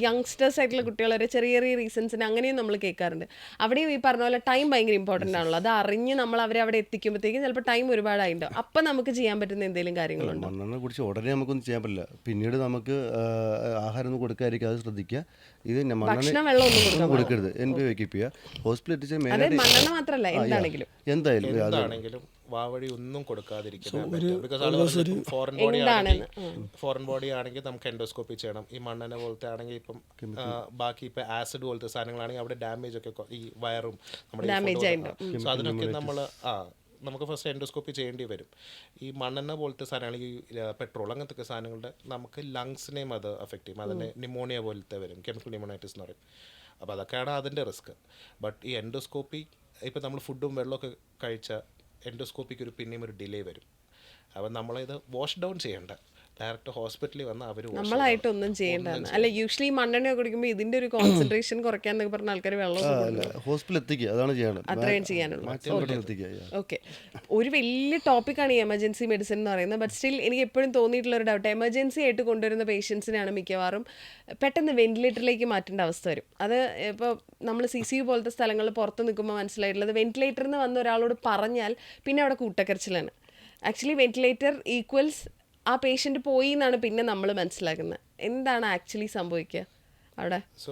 യങ്സ്റ്റേഴ്സ് ആയിട്ടുള്ള കുട്ടികൾ ഒരു ചെറിയ ചെറിയ റീസൺസിന് അങ്ങനെയും നമ്മൾ കേൾക്കാറുണ്ട്. അവിടെയും ഈ പറഞ്ഞ പോലെ ടൈം ഭയങ്കര ഇമ്പോർട്ടന്റ് ആണല്ലോ. അത് അറിഞ്ഞ് നമ്മൾ അവരെ അവിടെ എത്തിക്കുമ്പോഴത്തേക്കും ചിലപ്പോൾ ടൈം ഒരുപാടായിട്ടുണ്ടാവും അപ്പം നമുക്ക് ചെയ്യാൻ പറ്റുന്ന എന്തെങ്കിലും കാര്യങ്ങളുണ്ടോ? മണ്ണെണ്ണ കുടിച്ച് ഉടനെ നമുക്കൊന്നും ചെയ്യാൻ പറ്റില്ല. പിന്നീട് നമുക്ക് ആഹാരം ഒന്നും കൊടുക്കാതിരിക്കുക അത് ശ്രദ്ധിക്കുക. ഇത് മണ്ണെണ്ണ കൊടുക്കരുത്. എൻ പി വയ്ക്കിപ്പ് ചെയ്യുക ഹോസ്പിറ്റലിൽ എന്തായാലും വാവഴി ഒന്നും കൊടുക്കാതിരിക്കുന്നത് ബിക്കോസ് ഫോറിൻ ബോഡി ആണെങ്കിൽ ഫോറിൻ ബോഡി ആണെങ്കിൽ നമുക്ക് എൻഡോസ്കോപ്പി ചെയ്യണം. ഈ മണ്ണെണ്ണ പോലത്തെ ആണെങ്കിൽ ഇപ്പം ബാക്കി ഇപ്പം ആസിഡ് പോലത്തെ സാധനങ്ങളാണെങ്കിൽ അവിടെ ഡാമേജ് ഒക്കെ ഈ വയറും നമ്മുടെ സോ അതിനൊക്കെ നമ്മൾ ആ നമുക്ക് ഫസ്റ്റ് എൻഡോസ്കോപ്പി ചെയ്യേണ്ടി വരും. ഈ മണ്ണെണ്ണ പോലത്തെ സാധനങ്ങൾ ഈ പെട്രോൾ അങ്ങനത്തെ ഒക്കെ സാധനങ്ങളുടെ നമുക്ക് ലങ്സിനെയും അത് അഫക്റ്റ് ചെയ്യും. അതിന് ന്യൂമോണിയ പോലത്തെ വരും. കെമിക്കൽ ന്യൂമോണൈറ്റിസ് എന്ന് പറയും. അപ്പോൾ അതൊക്കെയാണ് അതിന്റെ റിസ്ക് ബട്ട് ഈ എൻഡോസ്കോപ്പി ഇപ്പോൾ നമ്മൾ ഫുഡും വെള്ളമൊക്കെ കഴിച്ചാൽ എൻഡോസ്കോപ്പിക്ക് ഒരു പിന്നെയും ഒരു ഡിലേ വരും. അപ്പം നമ്മളിത് വാഷ് ഡൗൺ ചെയ്യണ്ട. ഡയറക്റ്റ് ഹോസ്പിറ്റലിൽ വന്ന് അവർ നമ്മളായിട്ടൊന്നും ചെയ്യേണ്ടതാണ് അല്ല യൂഷ്വലി മണ്ണെണ്ണ കുടിക്കുമ്പോൾ ഇതിന്റെ ഒരു കോൺസെൻട്രേഷൻ കുറയ്ക്കാൻ എന്നൊക്കെ പറഞ്ഞ ആൾക്കാർ വെള്ളം. ഹോസ്പിറ്റലിൽ എത്തിക്കുക. അതാണ് ചെയ്യേണ്ടത്. അത്രയും ചെയ്യാനുള്ളൂ. ഓക്കെ ഒരു വലിയ ടോപ്പിക്കാണ് ഈ എമർജൻസി മെഡിസിൻ എന്ന് പറയുന്നത്. ബട്ട് സ്റ്റിൽ എനിക്ക് എപ്പോഴും തോന്നിയിട്ടുള്ള ഒരു ഡൗട്ട് എമർജൻസി ആയിട്ട് കൊണ്ടുവരുന്ന പേഷ്യൻസിനാണ് മിക്കവാറും പെട്ടെന്ന് വെന്റിലേറ്ററിലേക്ക് മാറ്റേണ്ട അവസ്ഥ വരും. അത് ഇപ്പോൾ നമ്മൾ സി സി യു പോലത്തെ സ്ഥലങ്ങളിൽ പുറത്ത് നിൽക്കുമ്പോൾ മനസ്സിലായിട്ടുള്ളത് വെന്റിലേറ്ററിൽ നിന്ന് വന്ന ഒരാളോട് പറഞ്ഞാൽ പിന്നെ അവിടെ കൂട്ടക്കരച്ചിലാണ്. ആക്ച്വലി വെന്റിലേറ്റർ ഈക്വൽസ് ആ പേഷ്യന്റ് പോയി എന്നാണ് പിന്നെ നമ്മൾ മനസ്സിലാക്കുന്നത് എന്താണ് ആക്ച്വലി സംഭവിക്കുക അവിടെ? സോ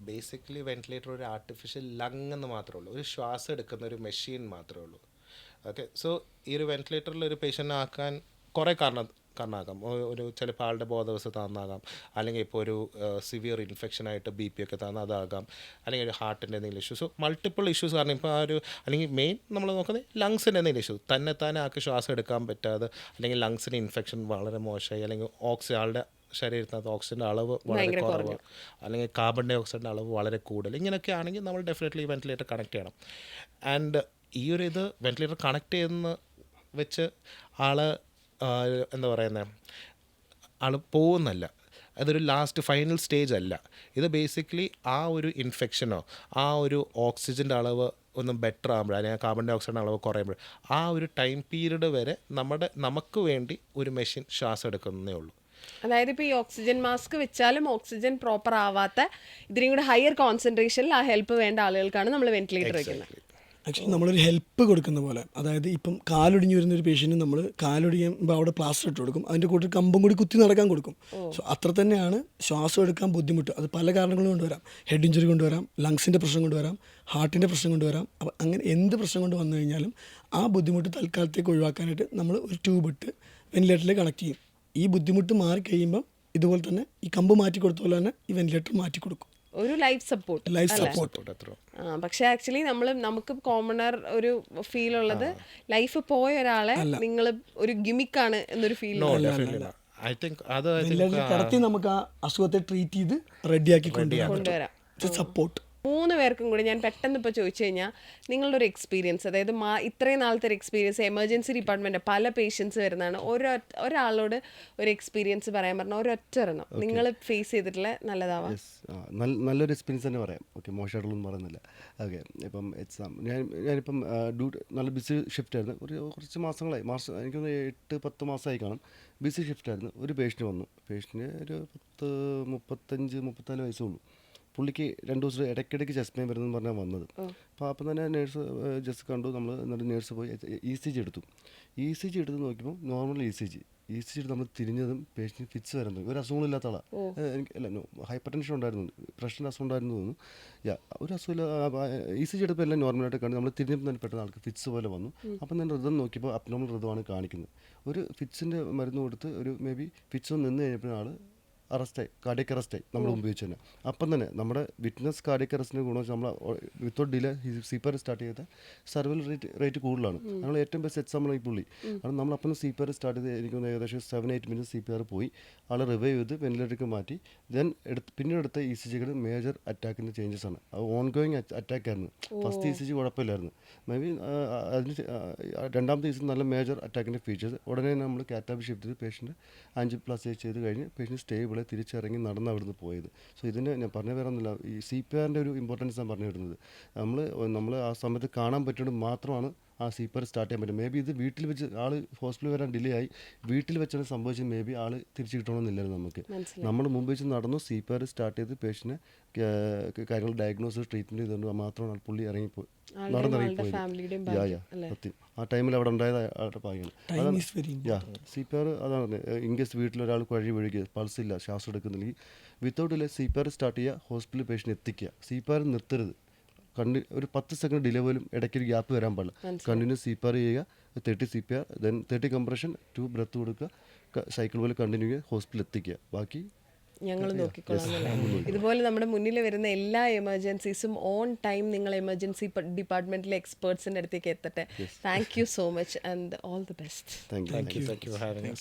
ബേസിക്കലി വെന്റിലേറ്റർ ഒരു ആർട്ടിഫിഷ്യൽ ലങ് എന്ന് മാത്രമേ ഉള്ളൂ. ഒരു ശ്വാസം എടുക്കുന്ന ഒരു മെഷീൻ മാത്രമേ ഉള്ളൂ. ഓക്കെ സോ ഈ ഒരു വെന്റിലേറ്ററിൽ ഒരു പേഷ്യന്റ് ആക്കാൻ കുറേ കാരണം കാരണമാകാം ഒരു ചിലപ്പോൾ ആളുടെ ബോധവസ്ഥ താന്നാകാം അല്ലെങ്കിൽ ഇപ്പോൾ ഒരു സിവിയർ ഇൻഫെക്ഷൻ ആയിട്ട് ബി പി ഒക്കെ തന്ന അതാകാം. അല്ലെങ്കിൽ ഒരു ഹാർട്ടിന്റെ എന്തെങ്കിലും ഇഷ്യൂസ് മൾട്ടിപ്പിൾ ഇഷ്യൂസ് കാരണം ഇപ്പോൾ ആ ഒരു അല്ലെങ്കിൽ മെയിൻ നമ്മൾ നോക്കുന്നത് ലങ്സിന്റെ എന്തെങ്കിലും ഇഷ്യൂ തന്നെ തന്നെ ആൾക്ക് ശ്വാസം എടുക്കാൻ പറ്റാതെ അല്ലെങ്കിൽ ലങ്സിന് ഇൻഫെക്ഷൻ വളരെ മോശമായി അല്ലെങ്കിൽ ഓക്സിജൻ ആളുടെ ശരീരത്തിനകത്ത് ഓക്സിജന്റെ അളവ് വളരെ കുറവ്. അല്ലെങ്കിൽ കാർബൺ ഡൈ ഓക്സൈഡിന്റെ അളവ് വളരെ കൂടുതൽ. ഇങ്ങനെയൊക്കെ ആണെങ്കിൽ നമ്മൾ ഡെഫിനറ്റ്ലി വെന്റിലേറ്റർ കണക്ട് ചെയ്യണം. ആൻഡ് ഈ ഒരു ഇത് വെന്റിലേറ്റർ കണക്ട് ചെയ്യുന്ന വെച്ച് ആൾ ആ, എന്താ പറയുന്നത് ആൾ പോകുന്നല്ല. അതൊരു ലാസ്റ്റ് ഫൈനൽ സ്റ്റേജ് അല്ല. ഇത് ബേസിക്കലി ആ ഒരു ഇൻഫെക്ഷനോ ആ ഒരു ഓക്സിജന്റെ അളവ് ഒന്നും ബെറ്റർ ആകുമ്പോൾ അല്ലെങ്കിൽ കാർബൺ ഡൈ ഓക്സൈഡിന്റെ അളവ് കുറയുമ്പോൾ ആ ഒരു ടൈം പീരീഡ് വരെ നമ്മുടെ നമുക്ക് വേണ്ടി ഒരു മെഷീൻ ശ്വാസം എടുക്കുന്നേ ഉള്ളൂ. അതായത് ഇപ്പോൾ ഈ ഓക്സിജൻ മാസ്ക് വെച്ചാലും ഓക്സിജൻ പ്രോപ്പർ ആവാത്ത ഇതിനും കൂടെ ഹയർ കോൺസെൻട്രേഷനിൽ ആ ഹെൽപ്പ് വേണ്ട ആളുകൾക്കാണ് നമ്മൾ വെന്റിലേറ്റർ വെക്കുന്നത്. ആക്ച്വലി നമ്മളൊരു ഹെൽപ്പ് കൊടുക്കുന്ന പോലെ. അതായത് ഇപ്പം കാലൊടിഞ്ഞ് വരുന്ന ഒരു പേഷ്യന്റ് നമ്മൾ കാലൊടിയുമ്പോൾ അവിടെ പ്ലാസ്റ്റർ ഇട്ട് കൊടുക്കും. അതിന്റെ കൂടെ കമ്പും കൂടി കുത്തി നടക്കാൻ കൊടുക്കും. സോ അത്ര തന്നെയാണ് ശ്വാസം എടുക്കാൻ ബുദ്ധിമുട്ട്. അത് പല കാരണങ്ങളും കൊണ്ടുവരാം ഹെഡ് ഇഞ്ചുറി കൊണ്ടുവരാം ലങ്സിന്റെ പ്രശ്നം കൊണ്ടുവരാം ഹാർട്ടിന്റെ പ്രശ്നം കൊണ്ടുവരാം അപ്പം അങ്ങനെ എന്ത് പ്രശ്നം കൊണ്ട് വന്നു കഴിഞ്ഞാലും ആ ബുദ്ധിമുട്ട് തൽക്കാലത്തേക്ക് ഒഴിവാക്കാനായിട്ട് നമ്മൾ ഒരു ട്യൂബ് ഇട്ട് വെന്റിലേറ്ററിലേക്ക് കണക്ട് ചെയ്യും. ഈ ബുദ്ധിമുട്ട് മാറി കഴിയുമ്പം ഇതുപോലെ തന്നെ ഈ കമ്പ് മാറ്റി കൊടുത്ത പോലെ തന്നെ ഈ വെന്റിലേറ്റർ മാറ്റി കൊടുക്കും ഒരു ലൈഫ് സപ്പോർട്ട് ലൈഫ് സപ്പോർട്ട് അത്രോ ആ പക്ഷെ ആക്ച്വലി നമ്മൾ നമുക്ക് കോമണർ ഒരു ഫീൽ ഉള്ളത് ലൈഫ് പോയ ഒരാളെ നിങ്ങൾ ഒരു ഗിമിക്കാണ് എന്നൊരു feel no definitely I think അത് ഐ തിങ്ക് എല്ലാവരും നമുക്ക് ആ അസുഖത്തെ ട്രീറ്റ് ചെയ്ത് റെഡിയാക്കി കൊണ്ടുവരാം. സപ്പോർട്ട് മൂന്ന് പേർക്കും കൂടി ഞാൻ പെട്ടെന്ന് ഇപ്പോൾ ചോദിച്ചു കഴിഞ്ഞാൽ നിങ്ങളുടെ ഒരു എക്സ്പീരിയൻസ് അതായത് മാ ഇത്രയും നാളത്തെ ഒരു എക്സ്പീരിയൻസ് എമർജൻസി ഡിപ്പാർട്ട്മെന്റ് പല പേഷ്യൻസ് വരുന്നതാണ്. ഓരോ ഒരാളോട് ഒരു എക്സ്പീരിയൻസ് പറയാൻ പറഞ്ഞാൽ ഒരൊറ്റ ഒരെണ്ണം. നിങ്ങൾ ഫേസ് ചെയ്തിട്ടുള്ള നല്ലതാവാം. നല്ല നല്ലൊരു എക്സ്പീരിയൻസ് തന്നെ പറയാം. ഓക്കെ മോശമായിട്ടുള്ളൊന്നും പറയുന്നില്ല. ഓക്കെ ഇപ്പം എക്സാം ഞാൻ ഞാനിപ്പം ഡ്യൂട്ടി നല്ല ബിസി ഷിഫ്റ്റ് ആയിരുന്നു. ഒരു കുറച്ച് മാസങ്ങളായി. മാസം എനിക്കൊന്ന് എട്ട് പത്ത് മാസമായി കാണും. ബിസി ഷിഫ്റ്റ് ആയിരുന്നു. ഒരു പേഷ്യന്റ് വന്നു. പേഷ്യന്റ് ഒരു പത്ത് മുപ്പത്തഞ്ച് മുപ്പത്തിനാല് വയസ്സേ ഉള്ളൂ. പുള്ളിക്ക് രണ്ട് ദിവസം ഇടയ്ക്കിടയ്ക്ക് ചെസ്റ്റ് പെയിൻ വരുന്നെന്ന് പറഞ്ഞാൽ വന്നത്. അപ്പോൾ അപ്പം തന്നെ നേഴ്സ് ജസ്റ്റ് കണ്ടു. നമ്മൾ എന്നിട്ട് നേഴ്സ് പോയി ഇ സി ജി എടുത്തു. ഇ സി ജി എടുത്ത് നോക്കിയപ്പോൾ normal E C G E C G എടുത്ത് നമ്മൾ തിരിഞ്ഞതും പേഷ്യന്റ് ഫിറ്റ്സ് തുടങ്ങി. ഒരു അസുഖമില്ലാത്ത ആളാണ് എനിക്ക് അല്ല ഹൈപ്പർ ടെൻഷൻ ഉണ്ടായിരുന്നു പ്രഷറിന്റെ അസുഖം ഉണ്ടായിരുന്നു തോന്നുന്നു. യാ ഒരു അസുഖമില്ല ഇ സി ജി എടുത്തപ്പോൾ എല്ലാം നോർമലായിട്ട് കണ്ടു. നമ്മൾ തിരിഞ്ഞപ്പോൾ തന്നെ പെട്ടെന്ന് ആൾക്ക് ഫിറ്റ്സ് പോലെ വന്നു. അപ്പം തന്നെ ഋതം നോക്കിയപ്പോൾ അബ്നോമൽ ഋതമാണ് കാണിക്കുന്നത്. ഒരു ഫിറ്റ്സിന്റെ മരുന്ന് കൊടുത്ത് ഒരു മേ ബി ഫിറ്റ്സ് നിന്ന് കഴിഞ്ഞപ്പോഴാണ് ആൾ അറസ്റ്റായി കാർഡിയക് അറസ്റ്റായി നമ്മൾ ഉപയോഗിച്ച് തന്നെ. അപ്പം തന്നെ നമ്മുടെ വിറ്റ്നസ് കാർഡിയക് അറസ്റ്റിന് ഗുണം നമ്മൾ വിത്തൗട്ട് ഡിലേ സീപ്പർ സ്റ്റാർട്ട് ചെയ്ത സർവൽ റേറ്റ് റേറ്റ് കൂടുതലാണ്. നമ്മൾ ഏറ്റവും ബെസ്റ്റ് എക്സാമ്പിൾ ഈ പുള്ളി. കാരണം നമ്മൾ അപ്പം സീപ്പർ സ്റ്റാർട്ട് ചെയ്ത് എനിക്ക് ഏകദേശം seven eight minute C P R പോയി. ആൾ റിവൈവ് ചെയ്ത് വെന്റിലേറ്റർക്ക് മാറ്റി. ദെൻ എടുത്ത് പിന്നീട് എടുത്ത ഇ സി ജികൾ മേജർ അറ്റാക്കിന്റെ ചേഞ്ചസ് ആണ്. അത് ഓൺ ഗോയിങ് അറ്റാക്ക് ആയിരുന്നു. ഫസ്റ്റ് ഇ സി ജി കുഴപ്പമില്ലായിരുന്നു. മേ ബി അതിന് രണ്ടാമത്തെ ഇ സി നല്ല മേജർ അറ്റാക്കിന്റെ ഫീച്ചേഴ്സ് ഉടനെ നമ്മൾ കാറ്റാബ് ഷിഫ്റ്റ് ചെയ്ത് പേഷ്യന്റ് അഞ്ച് പ്ലസ് ചെയ്ത് കഴിഞ്ഞ് പേഷ്യന്റ് സ്റ്റേബിളെ തിരിച്ചിറങ്ങി നടന്ന് അവിടുന്ന് പോയത്. സോ ഇതിന് ഞാൻ പറഞ്ഞു വരാമെന്നില്ല ഈ സി പി ആറിന്റെ ഒരു ഇമ്പോർട്ടൻസ് ഞാൻ പറഞ്ഞു വരുന്നത്. നമ്മൾ നമ്മൾ ആ സമയത്ത് കാണാൻ പറ്റുന്നത് മാത്രമാണ് ആ സ്ലീപ്പർ സ്റ്റാർട്ട് ചെയ്യാൻ പറ്റും. മേ ബി ഇത് വീട്ടിൽ വെച്ച് ആൾ ഹോസ്പിറ്റലിൽ വരാൻ ഡിലേ ആയി. വീട്ടിൽ വെച്ചാണ് സംഭവിച്ചത്. മേ ബി ആൾ തിരിച്ചു കിട്ടണമെന്നില്ലായിരുന്നു നമുക്ക്. നമ്മൾ മുമ്പ് വെച്ച് നടന്നു സ്ലീപ്പർ സ്റ്റാർട്ട് ചെയ്ത് പേഷ്യനെ കാര്യങ്ങൾ ഡയഗ്നോസ് ട്രീറ്റ്മെന്റ് ചെയ്തുകൊണ്ട് മാത്രമാണ് പുള്ളി ഇറങ്ങിപ്പോയി. നടന്നിറങ്ങിപ്പോയി ആ ടൈമിൽ അവിടെ ഉണ്ടായത് ഭാഗ്യമാണ്. സിപിആർ സി പി ആർ അതാണ്. ഇൻ കേസ് ഒരാൾ കുഴി വീഴുക പൾസ് ഇല്ല ശ്വാസം എടുക്കുന്നില്ലെങ്കിൽ വിത്തൗട്ട് ഇല്ല സിപിആർ പി ആർ സ്റ്റാർട്ട് ചെയ്യുക ഹോസ്പിറ്റലിൽ പേഷ്യന്റ് എത്തിക്കുക. സിപിആർ പി ആർ നിർത്തരുത്. കണ്ടി ഒരു പത്ത് സെക്കൻഡ് ഡിലേ പോലും ഇടയ്ക്ക് ഒരു ഗ്യാപ്പ് വരാൻ പാടില്ല. കണ്ടിന്യൂസ് സി പി ആർ ചെയ്യുക thirty C P R then thirty compression two breath കൊടുക്കുക സൈക്കിൾ പോലെ കണ്ടിന്യൂ ചെയ്യുക ഹോസ്പിറ്റലിൽ എത്തിക്കുക. ബാക്കി ഞങ്ങൾ നോക്കിക്കൊള്ളാം ഇതുപോലെ നമ്മുടെ മുന്നിൽ വരുന്ന എല്ലാ എമർജൻസീസും ഓൺ ടൈം നിങ്ങൾ എമർജൻസി ഡിപ്പാർട്ട്മെന്റിലെ എക്സ്പേർട്സിന്റെ അടുത്തേക്ക് എത്തട്ടെ. Thank you so much and all the best thank you thank you for having